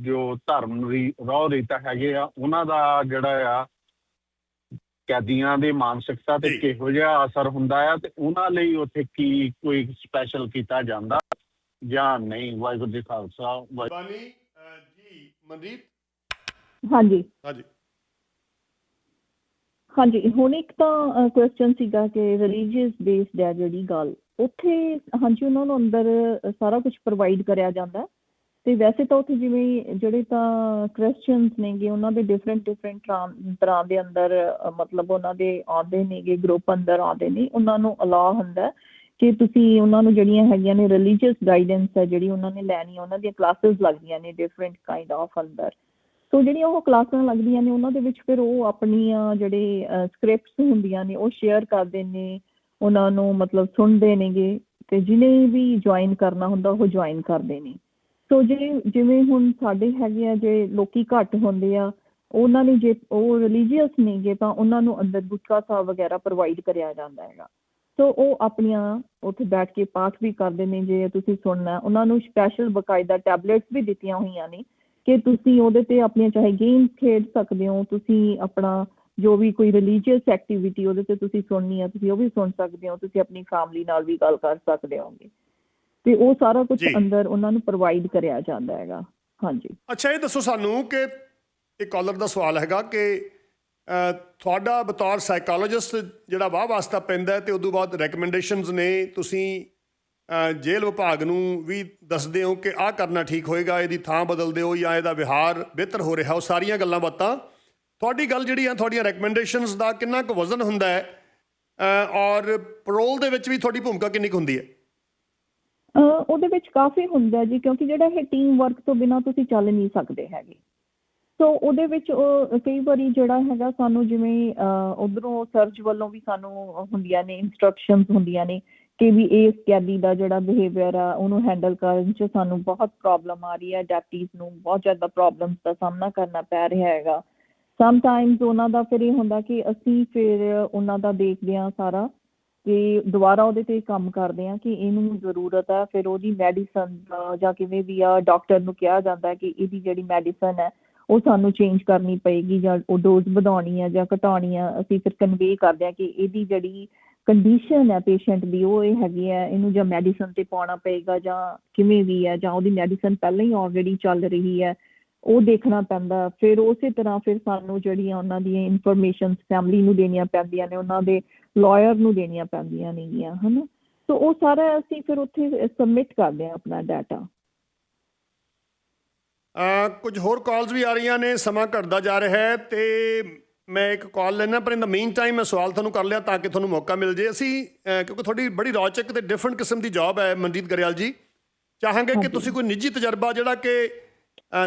ਜੋ ਧਰਮ ਦੀ ਰੋਹ ਰੀਤਾ ਹੈਗੇ ਆ, ਉਹਨਾਂ ਦਾ ਜਿਹੜਾ ਆ ਕੈਦੀਆਂ ਦੇ ਮਾਨਸਿਕਤਾ ਤੇ। ਕਿਹੋ ਜਿਹਾ ਅਸਰ ਹੁੰਦਾ ਆ ਤੇ ਉਹਨਾਂ ਲਈ ਉੱਥੇ ਕੀ ਕੋਈ ਸਪੈਸ਼ਲ ਕੀਤਾ ਜਾਂਦਾ ਜਾਂ ਨਹੀਂ? ਵਾਹਿਗੁਰੂ ਜੀ ਕਾ ਖਾਲਸਾ ਬਾਨੀ ਜੀ ਮਨਰੀਤ ਹਾਂਜੀ। ਹਾਂਜੀ। ਹਾਂਜੀ ਹੁਣ ਇੱਕ ਤਾਂ ਕੁਐਸਚਨ ਸੀਗਾ ਕਿ ਰਿਲੀਜੀਅਸ ਬੇਸਡ ਹੈ ਜਿਹੜੀ ਗੱਲ ਉੱਥੇ ਹਾਂਜੀ ਉਹਨਾਂ ਨੂੰ ਅੰਦਰ ਸਾਰਾ ਕੁਝ ਪ੍ਰੋਵਾਈਡ ਕਰਿਆ ਜਾਂਦਾ। ਹੈ। ਤੇ ਵੈਸੇ ਤਾਂ ਉੱਥੇ ਜਿਵੇਂ ਜਿਹੜੇ ਤਾਂ ਕ੍ਰਿਸਚੀਅਨਸ ਨੇਗੇ, ਉਹਨਾਂ ਦੇ ਡਿਫਰੈਂਟ ਡਿਫਰੈਂਟ ਤਰ੍ਹਾਂ ਦੇ ਅੰਦਰ ਮਤਲਬ ਉਹਨਾਂ ਦੇ ਆਉਂਦੇ ਨੇਗੇ ਗਰੁੱਪ ਅੰਦਰ ਆਉਂਦੇ ਨੇ, ਉਹਨਾਂ ਨੂੰ ਅਲਾਉ ਹੁੰਦਾ ਕਿ ਤੁਸੀਂ ਉਹਨਾਂ ਨੂੰ ਜਿਹੜੀਆਂ ਹੈਗੀਆਂ ਨੇ ਰਿਲੀਜੀਅਸ ਗਾਈਡੈਂਸ ਹੈ, ਜਿਹੜੀ ਉਹਨਾਂ ਨੇ ਲੈਣੀ ਉਹਨਾਂ ਦੀਆਂ ਕਲਾਸਿਸ ਲੱਗਦੀਆਂ ਨੇ ਡਿਫਰੈਂਟ ਕਾਈਂਡ ਆਫ ਅੰਦਰ ਸੋ ਜਿਹੜੀਆਂ ਉਹ ਕਲਾਸਾਂ ਲੱਗਦੀਆਂ ਨੇ, ਉਹਨਾਂ ਦੇ ਵਿੱਚ ਫਿਰ ਉਹ ਆਪਣੀਆਂ ਜਿਹੜੇ ਸਕ੍ਰਿਪਟਸ ਹੁੰਦੀਆਂ ਨੇ, ਉਹ ਸ਼ੇਅਰ ਕਰਦੇ ਨੇ, ਉਹਨਾਂ ਨੂੰ ਮਤਲਬ ਸੁਣਦੇ ਨੇਗੇ ਤੇ ਜਿਹਨੇ ਵੀ ਜੁਆਇਨ ਕਰਨਾ ਹੁੰਦਾ, ਉਹ ਜੁਆਇਨ ਕਰਦੇ ਨੇ ਸੋ ਜੇ ਜਿਵੇਂ ਹੁਣ ਸਾਡੇ ਹੈਗੇ ਆ, ਜੇ ਲੋਕੀ ਘੱਟ ਹੁੰਦੇ ਆ, ਉਹਨਾਂ ਨੇ ਜੇ ਉਹ ਰਿਲੀਜੀਅਸ ਨੇਗੇ ਤਾਂ ਉਹਨਾਂ ਨੂੰ ਅੰਦਰ ਗੁਟਕਾ ਸਾਹਿਬ ਵਗੈਰਾ ਪ੍ਰੋਵਾਈਡ ਕਰਿਆ ਜਾਂਦਾ ਹੈਗਾ। ਸੋ ਉਹ ਆਪਣੀਆਂ ਉੱਥੇ ਬੈਠ ਕੇ ਪਾਠ ਵੀ ਕਰਦੇ ਨੇ, ਜੇ ਤੁਸੀਂ ਸੁਣਨਾ, ਉਹਨਾਂ ਨੂੰ ਸਪੈਸ਼ਲ ਬਕਾਇਦਾ ਟੈਬਲੇਟਸ ਵੀ ਦਿੱਤੀਆਂ ਹੋਈਆਂ ਨੇ ਕਿ ਤੁਸੀਂ ਉਹਦੇ ਤੇ ਆਪਣੀਆਂ ਚਾਹੇ ਗੇਮਸ ਖੇਡ ਸਕਦੇ ਹੋ, ਤੁਸੀਂ ਆਪਣਾ ਜੋ ਵੀ ਕੋਈ ਰਿਲੀਜੀਅਸ ਐਕਟੀਵਿਟੀ ਉਹਦੇ ਤੇ ਤੁਸੀਂ ਸੁਣਨੀ ਆ, ਤੁਸੀਂ ਉਹ ਵੀ ਸੁਣ ਸਕਦੇ ਹੋ, ਤੁਸੀਂ ਆਪਣੀ ਫੈਮਿਲੀ ਨਾਲ ਵੀ ਗੱਲ ਕਰ ਸਕਦੇ ਹੋਗੇ। ਤੇ ਉਹ ਸਾਰਾ ਕੁਝ ਅੰਦਰ ਉਹਨਾਂ ਨੂੰ ਪ੍ਰੋਵਾਈਡ ਕਰਿਆ ਜਾਂਦਾ ਹੈਗਾ। ਹਾਂਜੀ। ਅੱਛਾ ਇਹ ਦੱਸੋ ਸਾਨੂੰ ਕਿ ਇਹ ਕਾਲਰ ਦਾ ਸਵਾਲ ਹੈਗਾ ਕਿ ਤੁਹਾਡਾ ਬਤੌਰ ਸਾਈਕੋਲੋਜਿਸਟ ਜਿਹੜਾ ਵਾਹ ਵਾਸਤਾ ਪੈਂਦਾ ਤੇ ਤੋਂ ਬਾਅਦ ਰეკਮੈਂਡੇਸ਼ਨਸ ਨੇ ਤੁਸੀਂ ਜੇਲ੍ਹ ਵਿਭਾਗ ਨੂੰ ਵੀ ਦੱਸਦੇ ਹੋ ਕਿ ਆਹ ਕਰਨਾ ਠੀਕ ਹੋਏਗਾ ਇਹਦੀ ਥਾਂ ਬਦਲ ਦਿਓ ਜਾਂ ਇਹਦਾ ਵਿਹਾਰ ਬਿਹਤਰ ਹੋ ਰਿਹਾ ਉਹ ਸਾਰੀਆਂ ਗੱਲਾਂ ਬਾਤਾਂ। ਤੁਹਾਡੀ ਗੱਲ ਜਿਹੜੀ ਆ ਤੁਹਾਡੀਆਂ ਰეკਮੈਂਡੇਸ਼ਨਸ ਦਾ ਕਿੰਨਾ ਕੁ ਵਜ਼ਨ ਹੁੰਦਾ ਹੈ ਔਰ ਪੈਰੋਲ ਦੇ ਵਿੱਚ ਵੀ ਤੁਹਾਡੀ ਭੂਮਿਕਾ ਕਿੰਨੀ ਕੁ ਹੁੰਦੀ ਹੈ? ਉਹਦੇ ਵਿੱਚ ਕਾਫੀ ਹੁੰਦਾ ਜੀ, ਕਿਉਂਕਿ ਜਿਹੜਾ ਇਹ ਟੀਮ ਵਰਕ ਤੋਂ ਬਿਨਾਂ ਤੁਸੀਂ ਚੱਲ ਨਹੀਂ ਸਕਦੇ ਹੈਗੇ। ਸੋ ਉਹਦੇ ਵਿੱਚ ਉਹ ਕਈ ਵਾਰੀ ਜਿਹੜਾ ਹੈਗਾ ਸਾਨੂੰ ਜਿਵੇਂ ਉਧਰੋਂ ਸਰਚ ਵੱਲੋਂ ਵੀ ਸਾਨੂੰ ਹੁੰਦੀਆਂ ਨੇ ਇਨਸਟਰਕਸ਼ਨਸ ਹੁੰਦੀਆਂ ਨੇ ਕਿ ਵੀ ਇਸ ਕੈਦੀ ਦਾ ਜਿਹੜਾ ਬਿਹੇਵੀਅਰ ਆ, ਉਹਨੂੰ ਹੈਂਡਲ ਕਰਨ 'ਚ ਸਾਨੂੰ ਬਹੁਤ ਪ੍ਰੋਬਲਮ ਆ ਰਹੀ ਹੈ। ਡੈਪਟੀਜ਼ ਨੂੰ ਬਹੁਤ ਜ਼ਿਆਦਾ ਪ੍ਰੋਬਲਮਸ ਦਾ ਸਾਹਮਣਾ ਕਰਨਾ ਪੈ ਰਿਹਾ ਹੈਗਾ। ਸਮਟਾਈਮਸ ਉਹਨਾਂ ਦਾ ਫਿਰ ਇਹ ਹੁੰਦਾ ਕਿ ਅਸੀਂ ਫਿਰ ਉਹਨਾਂ ਦਾ ਦੇਖਦੇ ਹਾਂ ਸਾਰਾ। ਕਿ ਦੁਬਾਰਾ ਉਹਦੇ ਤੇ ਕੰਮ ਕਰਦੇ ਆ ਕਿ ਇਹਨੂੰ ਜ਼ਰੂਰਤ ਹੈ, ਫਿਰ ਉਹਦੀ ਮੈਡੀਸਨ ਜਾਂ ਕਿਵੇਂ ਵੀ ਆ ਡਾਕਟਰ ਨੂੰ ਕਿਹਾ ਜਾਂਦਾ ਕਿ ਇਹਦੀ ਜਿਹੜੀ ਮੈਡੀਸਨ ਹੈ, ਉਹ ਸਾਨੂੰ ਚੇਂਜ ਕਰਨੀ ਪਏਗੀ ਜਾਂ ਉਹ ਡੋਜ਼ ਵਧਾਉਣੀ ਹੈ ਜਾਂ ਘਟਾਉਣੀ ਹੈ, ਅਸੀਂ ਫਿਰ ਕਨਵੇ ਕਰਦੇ ਆ ਕਿ ਇਹਦੀ ਜਿਹੜੀ ਕੰਡੀਸ਼ਨ ਹੈ ਪੇਸ਼ੈਂਟ ਦੀ ਉਹ ਇਹ ਹੈਗੀ ਹੈ, ਇਹਨੂੰ ਜਾਂ ਮੈਡੀਸਨ ਤੇ ਪਾਉਣਾ ਪਏਗਾ ਜਾਂ ਕਿਵੇਂ ਵੀ ਹੈ, ਜਾਂ ਉਹਦੀ ਮੈਡੀਸਨ ਪਹਿਲਾਂ ਹੀ ਆਲਰੇਡੀ ਚੱਲ ਰਹੀ ਹੈ, ਉਹ ਦੇਖਣਾ ਪੈਂਦਾ ਫਿਰ ਉਸੇ ਤਰ੍ਹਾਂ ਫਿਰ ਸਾਨੂੰ ਜਿਹੜੀਆਂ ਉਹਨਾਂ ਦੀਆਂ ਇਨਫੋਰਮੇਸ਼ਨ ਫੈਮਿਲੀ ਨੂੰ ਦੇਣੀਆਂ ਪੈਂਦੀਆਂ ਨੇ, ਉਹਨਾਂ ਦੇ ਲਾਇਰ ਨੂੰ ਦੇਣੀਆਂ ਪੈਂਦੀਆਂ ਨੇਗੀਆਂ ਹਨਾ? ਸੋ ਉਹ ਸਾਰਾ ਅਸੀਂ ਫਿਰ ਉੱਥੇ ਸਬਮਿਟ ਕਰਦੇ ਹਾਂ ਆਪਣਾ ਡਾਟਾ ਕੁਝ ਹੋਰ ਕਾਲਸ ਵੀ ਆ ਰਹੀਆਂ ਨੇ ਸਮਾਂ ਘਟਦਾ ਜਾ ਰਿਹਾ ਹੈ ਤੇ ਮੈਂ ਇੱਕ ਕਾਲ ਲੈਣਾ ਪਰ ਇਨ ਦਾ ਮੀਨ ਟਾਈਮ ਮੈਂ ਸਵਾਲ ਤੁਹਾਨੂੰ ਕਰ ਲਿਆ ਤਾਂ ਕਿ ਤੁਹਾਨੂੰ ਮੌਕਾ ਮਿਲ ਜੇ। ਅਸੀਂ ਕਿਉਂਕਿ ਤੁਹਾਡੀ ਬੜੀ ਰੌਚਕ ਤੇ ਡਿਫਰੈਂਟ ਕਿਸਮ ਦੀ ਜੌਬ ਹੈ ਮਨਜੀਤ ਗਰੇਵਾਲ ਜੀ। ਚਾਹਾਂਗੇ ਕਿ ਤੁਸੀਂ ਕੋਈ ਨਿੱਜੀ ਤਜਰਬਾ ਜਿਹੜਾ ਕਿ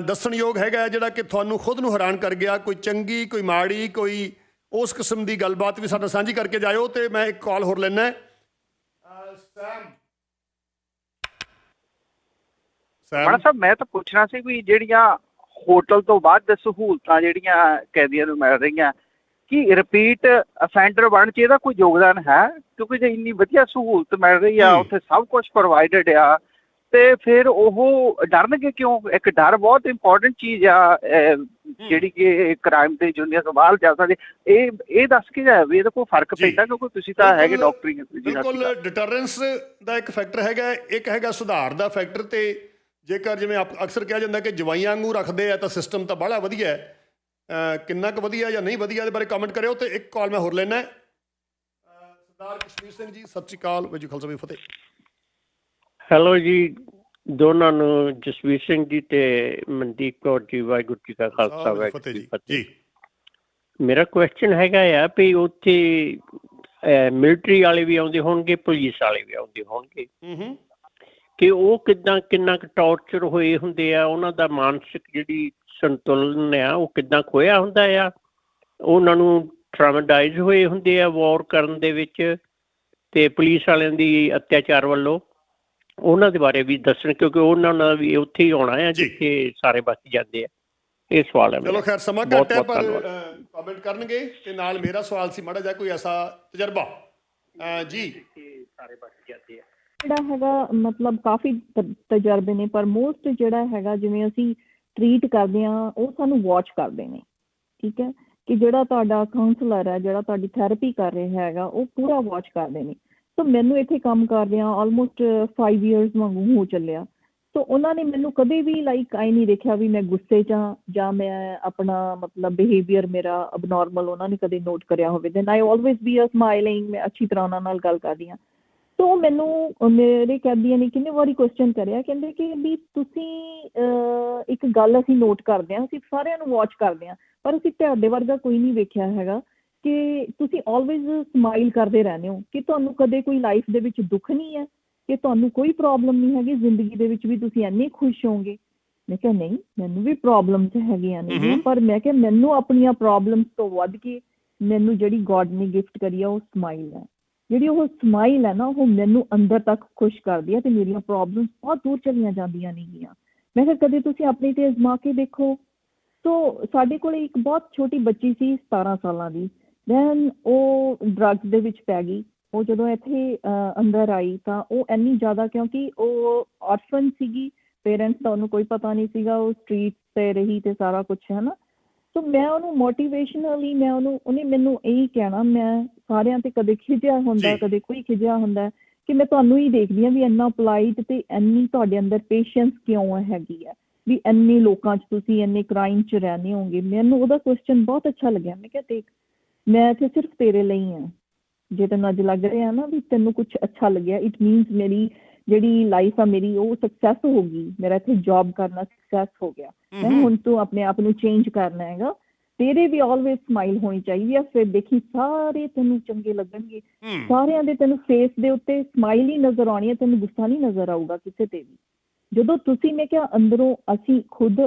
ਦੱਸਣਯੋਗ ਹੈਗਾ ਜਿਹੜਾ ਕਿ ਤੁਹਾਨੂੰ ਖੁਦ ਨੂੰ ਹੈਰਾਨ ਕਰ ਗਿਆ ਕੋਈ ਚੰਗੀ ਕੋਈ ਮਾੜੀ ਕੋਈ ਉਸ ਕਿਸਮ ਦੀ ਗੱਲਬਾਤ ਵੀ ਸਾਡੇ ਸਾਂਝੀ ਕਰਕੇ ਜਾਇਓ ਤੇ ਮੈਂ ਇੱਕ ਕਾਲ ਹੋਰ ਲੈਣਾ ਹੈ। ਸੈਮ। ਸੈਮ ਸਾਹਿਬ ਮੈਂ ਤਾਂ ਪੁੱਛਣਾ ਸੀ ਵੀ ਜਿਹੜੀਆਂ ਹੋਟਲ ਤੋਂ ਬਾਅਦ ਸਹੂਲਤਾਂ ਜਿਹੜੀਆਂ ਕੈਦੀਆਂ ਨੂੰ ਮਿਲ ਰਹੀਆਂ ਕੀ ਰਿਪੀਟ ਅਫੈਂਡਰ ਬਣ ਚ ਇਹਦਾ ਕੋਈ ਯੋਗਦਾਨ ਹੈ? ਕਿਉਂਕਿ ਜੇ ਇੰਨੀ ਵਧੀਆ ਸਹੂਲਤ ਮਿਲ ਰਹੀ ਆ। ਉੱਥੇ ਸਭ ਕੁਝ ਪ੍ਰੋਵਾਈਡਡ ਆ। ਤੇ ਫਿਰ ਉਹ ਡਰਨਗੇ ਕਿਉਂ? ਇੱਕ ਡਰ ਬਹੁਤ ਇੰਪੋਰਟੈਂਟ ਚੀਜ਼ ਆ ਜਿਹੜੀ ਕਿ ਕ੍ਰਾਈਮ ਤੇ ਜੁਨੀਅਰ ਬਾਹਰ ਜਾ ਸਕਦੇ ਇਹ ਇਹ ਦੱਸ ਕੇ ਜਾਇਆ ਵੀ ਇਹਦਾ ਕੋਈ ਫ਼ਰਕ। ਪੈਂਦਾ ਕਿਉਂਕਿ ਤੁਸੀਂ ਤਾਂ ਹੈਗੇ ਡਾਕਟਰੀ ਬਿਲਕੁਲ। ਡਿਟਰੈਂਸ ਦਾ ਇੱਕ ਫੈਕਟਰ ਹੈਗਾ ਇੱਕ ਹੈਗਾ ਸੁਧਾਰ ਦਾ ਫੈਕਟਰ ਤੇ ਜੇਕਰ ਜਿਵੇਂ ਅਕਸਰ ਕਿਹਾ ਜਾਂਦਾ ਕਿ ਜਵਾਈਆਂ ਵਾਂਗੂ ਰੱਖਦੇ ਆ ਤਾਂ ਸਿਸਟਮ ਤਾਂ ਬੜਾ ਵਧੀਆ ਹੈ। ਕਿੰਨਾ ਕੁ ਵਧੀਆ ਜਾਂ ਨਹੀਂ ਵਧੀਆ ਦੇ ਬਾਰੇ ਕਮੈਂਟ ਕਰਿਓ ਤੇ ਇੱਕ ਕਾਲ ਮੈਂ ਹੋਰ ਲੈਣਾ। ਸਰਦਾਰ ਕਸ਼ਮੀਰ ਸਿੰਘ ਜੀ ਸਤਿ ਸ਼੍ਰੀ ਅਕਾਲ ਵਜੀ ਖਾਲਸਾ ਵੀ ਫਤਿਹ। ਹੈਲੋ ਜੀ ਦੋਨਾਂ ਨੂੰ ਜਸਵੀਰ ਸਿੰਘ ਜੀ ਤੇ ਮਨਦੀਪ ਕੌਰ ਜੀ ਵਾਹਿਗੁਰੂ ਜੀ ਕਾ ਖਾਲਸਾ ਵਾਹਿਗੁਰੂ ਜੀ ਮੇਰਾ ਕੁਐਸਚਨ ਹੈਗਾ ਆ ਵੀ ਉੱਥੇ ਮਿਲਟਰੀ ਵਾਲੇ ਵੀ ਆਉਂਦੇ ਹੋਣਗੇ ਪੁਲਿਸ ਵਾਲੇ ਵੀ ਆਉਂਦੇ ਹੋਣਗੇ। ਹੂੰ ਕਿ ਉਹ ਕਿਦਾਂ ਕਿੰਨਾ ਕੁ ਟੌਰਚਰ ਹੋਏ ਹੁੰਦੇ ਆ? ਉਹਨਾਂ ਦਾ ਮਾਨਸਿਕ ਜਿਹੜੀ ਸੰਤੁਲਨ ਆ ਉਹ ਕਿਦਾਂ ਖੋਇਆ ਹੁੰਦਾ ਆ? ਉਹਨਾਂ ਨੂੰ ਟਰਾਮਾਟਾਈਜ਼ ਹੋਏ ਹੁੰਦੇ ਆ ਵਾਰ ਕਰਨ ਦੇ ਵਿੱਚ? ਤੇ ਪੁਲਿਸ ਵਾਲਿਆਂ ਦੀ ਅਤਿਆਚਾਰ ਵੱਲੋਂ? ਉਹਨਾਂ ਦੇ ਬਾਰੇ ਵੀ ਦੱਸਣ ਕਿਉਂਕਿ ਉਹਨਾਂ ਨਾਲ ਵੀ ਉੱਥੇ ਹੀ ਆਉਣਾ ਜੀ। ਜਿੱਥੇ ਸਾਰੇ ਬਚ ਜਾਂਦੇ ਆ। ਇਹ ਸਵਾਲ ਹੈ ਚਲੋ ਖੈਰ ਸਮਾਂ ਘੱਟ ਹੈ ਪਰ। ਕਮੈਂਟ ਕਰਨਗੇ ਤੇ ਨਾਲ ਮੇਰਾ ਸਵਾਲ ਸੀ ਮਾੜਾ ਜਿਹਾ ਕੋਈ ਐਸਾ ਤਜਰਬਾ। ਜੀ। ਸਾਰੇ ਬਚ ਜਾਂਦੇ ਆ। ਜਿਹੜਾ ਹੈਗਾ ਮਤਲਬ ਕਾਫੀ ਤਜਰਬੇ ਨੇ ਪਰ ਮੋਸਟ ਜਿਹੜਾ ਹੈਗਾ ਜਿਵੇਂ ਅਸੀਂ ਟਰੀਟ ਕਰਦੇ ਆ ਉਹ ਸਾਨੂੰ ਵਾਚ ਕਰਦੇ ਨੇ। ਠੀਕ ਹੈ? ਕਿ ਜਿਹੜਾ ਤੁਹਾਡਾ ਕਾਉਂਸਲਰ ਹੈ ਜਿਹੜਾ ਤੁਹਾਡੀ ਥੈਰੇਪੀ ਕਰ ਰਿਹਾ ਹੈਗਾ ਉਹ ਪੂਰਾ ਵਾਚ ਕਰਦੇ ਨੇ। ਸੋ ਮੈਨੂੰ ਇੱਥੇ ਕੰਮ ਕਰਦਿਆਂ ਆਲਮੋਸਟ 5 ਇਅਰਸ ਵਾਂਗੂ ਹੋ ਚੱਲਿਆ ਸੋ ਉਹਨਾਂ ਨੇ ਮੈਨੂੰ ਕਦੇ ਵੀ ਲਾਈਕ ਆਈ ਨਹੀਂ ਦੇਖਿਆ ਵੀ ਮੈਂ ਗੁੱਸੇ 'ਚ ਹਾਂ ਜਾਂ ਮੈਂ ਆਪਣਾ ਮਤਲਬ ਬਿਹੇਵੀਅਰ ਮੇਰਾ ਅਬਨੋਰਮਲ ਉਹਨਾਂ ਨੇ ਕਦੇ ਨੋਟ ਕਰਿਆ ਹੋਵੇ then I always be a smiling ਮੈਂ ਅੱਛੀ ਤਰ੍ਹਾਂ ਉਹਨਾਂ ਨਾਲ ਗੱਲ ਕਰਦੀ ਹਾਂ ਸੋ ਮੈਨੂੰ ਮੇਰੇ ਕੈਦੀਆਂ ਨੇ ਕਿੰਨੇ ਵਾਰੀ ਕੁਐਸਚਨ ਕਰਿਆ ਕਹਿੰਦੇ ਕਿ ਵੀ ਤੁਸੀਂ ਇੱਕ ਗੱਲ ਅਸੀਂ ਨੋਟ ਕਰਦੇ ਹਾਂ ਅਸੀਂ ਸਾਰਿਆਂ ਨੂੰ ਵਾਚ ਕਰਦੇ ਹਾਂ ਪਰ ਅਸੀਂ ਤੁਹਾਡੇ ਵਰਗਾ ਕੋਈ ਨਹੀਂ ਵੇਖਿਆ ਹੈਗਾ ਕਿ ਤੁਸੀਂ ਆਲਵੇਜ਼ ਸਮਾਈਲ ਕਰਦੇ ਰਹਿੰਦੇ ਹੋ ਕਿ ਤੁਹਾਨੂੰ ਕਦੇ ਕੋਈ ਲਾਈਫ ਦੇ ਵਿੱਚ ਦੁੱਖ ਨਹੀਂ ਹੈ ਕਿ ਤੁਹਾਨੂੰ ਕੋਈ ਪ੍ਰੋਬਲਮ ਨਹੀਂ ਹੈਗੀ ਜ਼ਿੰਦਗੀ ਦੇ ਵਿੱਚ ਵੀ ਤੁਸੀਂ ਇੰਨੇ ਖੁਸ਼ ਹੋਵੋਗੇ। ਮੈਂ ਕਿਹਾ ਨਹੀਂ ਮੈਨੂੰ ਵੀ ਪ੍ਰੋਬਲਮਸ ਹੈਗੀਆਂ ਨੇ। ਪਰ ਮੈਂ ਕਿਹਾ ਮੈਨੂੰ ਆਪਣੀਆਂ ਪ੍ਰੋਬਲਮਸ ਤੋਂ ਵੱਧ ਕੇ ਮੈਨੂੰ ਜਿਹੜੀ ਗੋਡ ਨੇ ਗਿਫਟ ਕਰੀ ਆ ਉਹ ਸਮਾਈਲ ਹੈ। ਜਿਹੜੀ ਉਹ ਸਮਾਈਲ ਹੈ ਨਾ ਉਹ ਮੈਨੂੰ ਅੰਦਰ ਤੱਕ ਖੁਸ਼ ਕਰਦੀ ਹੈ ਤੇ ਮੇਰੀਆਂ ਪ੍ਰੋਬਲਮਸ ਬਹੁਤ ਦੂਰ ਚਲੀਆਂ ਜਾਂਦੀਆਂ ਨੇਗੀਆਂ ਮੈਂ ਕਿਹਾ ਕਦੇ ਤੁਸੀਂ ਆਪਣੇ ਤੇ ਅਜ਼ਮਾ ਕੇ ਦੇਖੋ। ਸੋ ਸਾਡੇ ਕੋਲ ਇੱਕ ਬਹੁਤ ਛੋਟੀ ਬੱਚੀ ਸੀ 17 ਸਾਲਾਂ ਦੀ। ਦੈਨ ਉਹ ਡਰੱਗਸ ਦੇ ਵਿੱਚ ਪੈ ਗਈ। ਉਹ ਜਦੋਂ ਇੱਥੇ ਅੰਦਰ ਆਈ ਤਾਂ ਉਹ ਇੰਨੀ ਜ਼ਿਆਦਾ ਕਿਉਂਕਿ ਉਹ ਆਰਫਨ ਸੀਗੀ ਪੇਰੈਂਟਸ ਦਾ ਉਹਨੂੰ ਕੋਈ ਪਤਾ ਨਹੀਂ ਸੀਗਾ ਉਹ ਸਟਰੀਟ ਤੇ ਰਹੀ ਤੇ ਸਾਰਾ ਕੁਝ ਹੈ ਨਾ ਸੋ ਮੈਂ ਉਹਨੂੰ ਮੋਟੀਵੇਸ਼ਨਲੀ ਮੈਂ ਉਹਨੂੰ ਉਹਨੇ ਮੈਨੂੰ ਇਹੀ ਕਹਿਣਾ ਮੈਂ ਸਾਰਿਆਂ ਤੇ ਕਦੇ ਖਿਜਿਆ ਹੁੰਦਾ। ਕਦੇ ਕੋਈ ਖਿਜਿਆ ਹੁੰਦਾ ਕਿ ਮੈਂ ਤੁਹਾਨੂੰ ਹੀ ਦੇਖਦੀ ਹਾਂ ਵੀ ਇੰਨਾ ਪੋਲਾਈਟ ਤੇ ਇੰਨੀ ਤੁਹਾਡੇ ਅੰਦਰ ਪੇਸ਼ੈਂਸ ਕਿਉਂ ਹੈਗੀ ਆ ਵੀ ਇੰਨੇ ਲੋਕਾਂ 'ਚ ਤੁਸੀਂ ਇੰਨੇ ਕ੍ਰਾਈਮ 'ਚ ਰਹਿੰਦੇ ਹੋਗੇ ਮੈਨੂੰ ਉਹਦਾ ਕੁਐਸਚਨ ਬਹੁਤ ਅੱਛਾ ਲੱਗਿਆ। ਮੈਂ ਕਿਹਾ ਦੇਖ ਮੈਂ ਇੱਥੇ ਸਿਰਫ ਤੇਰੇ ਲਈ ਹਾਂ ਜੇ ਤੈਨੂੰ ਅੱਜ ਲੱਗ ਰਿਹਾ ਨਾ ਵੀ ਤੈਨੂੰ ਕੁਝ ਅੱਛਾ ਲੱਗਿਆ ਇਟ ਮੀਨਸ ਮੇਰੀ ਜਿਹੜੀ ਲਾਈਫ ਆ ਮੇਰੀ ਉਹ ਸਕਸੈਸ ਹੋ ਗਈ। ਮੇਰਾ ਇੱਥੇ ਜੌਬ ਕਰਨਾ ਸਕਸੈਸ ਹੋ ਗਿਆ। ਮੈਂ ਹੁਣ ਤੂੰ ਆਪਣੇ ਆਪ ਨੂੰ ਚੇਂਜ ਕਰਨਾ ਹੈਗਾ। ਤੇਰੇ ਵੀ ਆਲਵੇਸ ਸਮਾਈਲ ਹੋਣੀ ਚਾਹੀਦੀ ਆ। ਫਿਰ ਦੇਖੀ ਸਾਰੇ ਤੈਨੂੰ ਚੰਗੇ ਲੱਗਣਗੇ। ਸਾਰਿਆਂ ਦੇ ਤੈਨੂੰ ਫੇਸ ਦੇ ਉੱਤੇ ਸਮਾਈਲ ਹੀ ਨਜ਼ਰ ਆਉਣੀ ਹੈ ਤੈਨੂੰ ਗੁੱਸਾ ਨਹੀਂ ਨਜ਼ਰ ਆਊਗਾ ਕਿਸੇ ਤੇ ਵੀ। ਜਦੋਂ ਤੁਸੀਂ ਮੈਂ ਕਿਹਾ ਅੰਦਰੋਂ ਅਸੀਂ ਖੁਦ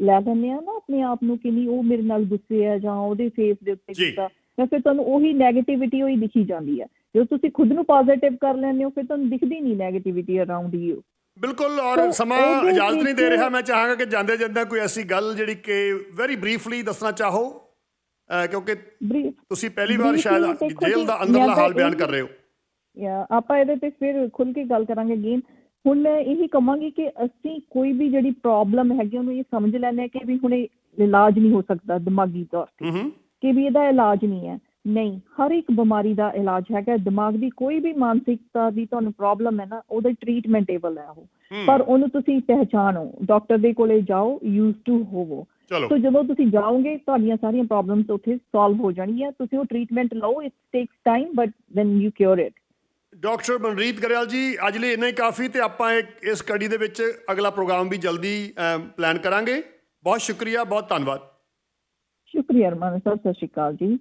ਲੈ ਲੈਂਦੇ ਆ ਨਾ ਆਪਣੇ ਆਪ ਨੂੰ ਕਿ ਨਹੀਂ ਉਹ ਮੇਰੇ ਨਾਲ ਗੁੱਸੇ ਆ ਜਾਂ ਉਹਦੇ ਫੇਸ ਦੇ ਉੱਤੇ। ਗੁੱਸਾ ਤਾਂ ਫਿਰ ਤੁਹਾਨੂੰ ਉਹੀ 네ਗੇਟਿਵਿਟੀ ਹੋਈ ਦਿਖੀ ਜਾਂਦੀ ਹੈ। ਜਦੋਂ ਤੁਸੀਂ ਖੁਦ ਨੂੰ ਪੋਜ਼ਿਟਿਵ ਕਰ ਲੈਂਦੇ ਹੋ ਫਿਰ ਤੁਹਾਨੂੰ ਦਿਖਦੀ ਨਹੀਂ 네ਗੇਟਿਵਿਟੀ ਅਰਾਊਂਡ ਯੂ ਬਿਲਕੁਲ ਔਰ ਸਮਾਂ ਇਜਾਜ਼ਤ ਨਹੀਂ ਦੇ ਰਿਹਾ। ਮੈਂ ਚਾਹਾਂਗਾ ਕਿ ਜਾਂਦੇ ਜਾਂਦੇ ਕੋਈ ਐਸੀ ਗੱਲ ਜਿਹੜੀ ਕਿ ਵੈਰੀ ਬਰੀਫਲੀ ਦੱਸਣਾ ਚਾਹੋ ਕਿਉਂਕਿ ਤੁਸੀਂ ਪਹਿਲੀ ਵਾਰ ਸ਼ਾਇਦ ਜੇਲ੍ਹ ਦਾ ਅੰਦਰਲਾ ਹਾਲ ਬਿਆਨ ਕਰ ਰਹੇ ਹੋ। ਯਾ ਆਪਾਂ ਇਹਦੇ ਤੇ ਫਿਰ ਖੁੱਲ ਕੇ ਗੱਲ ਕਰਾਂਗੇ ਅਗੇਨ ਹੁਣ ਮੈਂ ਇਹੀ ਕਹਾਂਗੀ ਕਿ ਅਸੀਂ ਕੋਈ ਵੀ ਜਿਹੜੀ ਪ੍ਰੋਬਲਮ ਹੈਗੀ ਉਹਨੂੰ ਇਹ ਸਮਝ ਹਾਂ ਕਿ ਵੀ ਹੁਣ ਇਲਾਜ ਨਹੀਂ ਹੋ ਸਕਦਾ ਦਿਮਾਗੀ ਤੌਰ ਤੇ। ਕਿ ਵੀ ਇਹਦਾ ਇਲਾਜ ਨਹੀਂ ਹੈ। ਨਹੀਂ ਹਰ ਇੱਕ ਬਿਮਾਰੀ ਦਾ ਇਲਾਜ ਹੈਗਾ। ਦਿਮਾਗ ਦੀ ਕੋਈ ਵੀ ਮਾਨਸਿਕਤਾ ਦੀ ਤੁਹਾਨੂੰ ਪ੍ਰੋਬਲਮ ਹੈ ਨਾ ਉਹਦਾ ਟ੍ਰੀਟਮੈਂਟੇਬਲ ਹੈ ਉਹ। ਪਰ ਉਹਨੂੰ ਤੁਸੀਂ ਪਹਿਚਾਣੋ। ਡਾਕਟਰ ਦੇ ਕੋਲੇ ਜਾਓ ਯੂਜ਼ ਟੂ ਹੋਵੋ। ਸੋ ਜਦੋਂ ਤੁਸੀਂ ਜਾਓਗੇ ਤੁਹਾਡੀਆਂ ਸਾਰੀਆਂ ਪ੍ਰੋਬਲਮਸ ਉੱਥੇ ਸੋਲਵ ਹੋ ਜਾਣਗੀਆਂ। ਤੁਸੀਂ ਉਹ ਟ੍ਰੀਟਮੈਂਟ ਲਓ it takes time but when you cure it doctor Manreet Grewal ji ਅੱਜ ਲਈ ਇੰਨਾ ਹੀ ਕਾਫੀ ਤੇ ਆਪਾਂ ਇਸ ਕੜੀ ਦੇ ਵਿੱਚ ਅਗਲਾ ਪ੍ਰੋਗਰਾਮ ਵੀ ਜਲਦੀ ਪਲਾਨ ਕਰਾਂਗੇ। ਬਹੁਤ ਸ਼ੁਕਰੀਆ ਬਹੁਤ ਧੰਨਵਾਦ। ਸ਼ੁਕਰੀਆ ਅਰਮਾਨ ਸਰ ਸਤਿ ਸ਼੍ਰੀ ਅਕਾਲ ਜੀ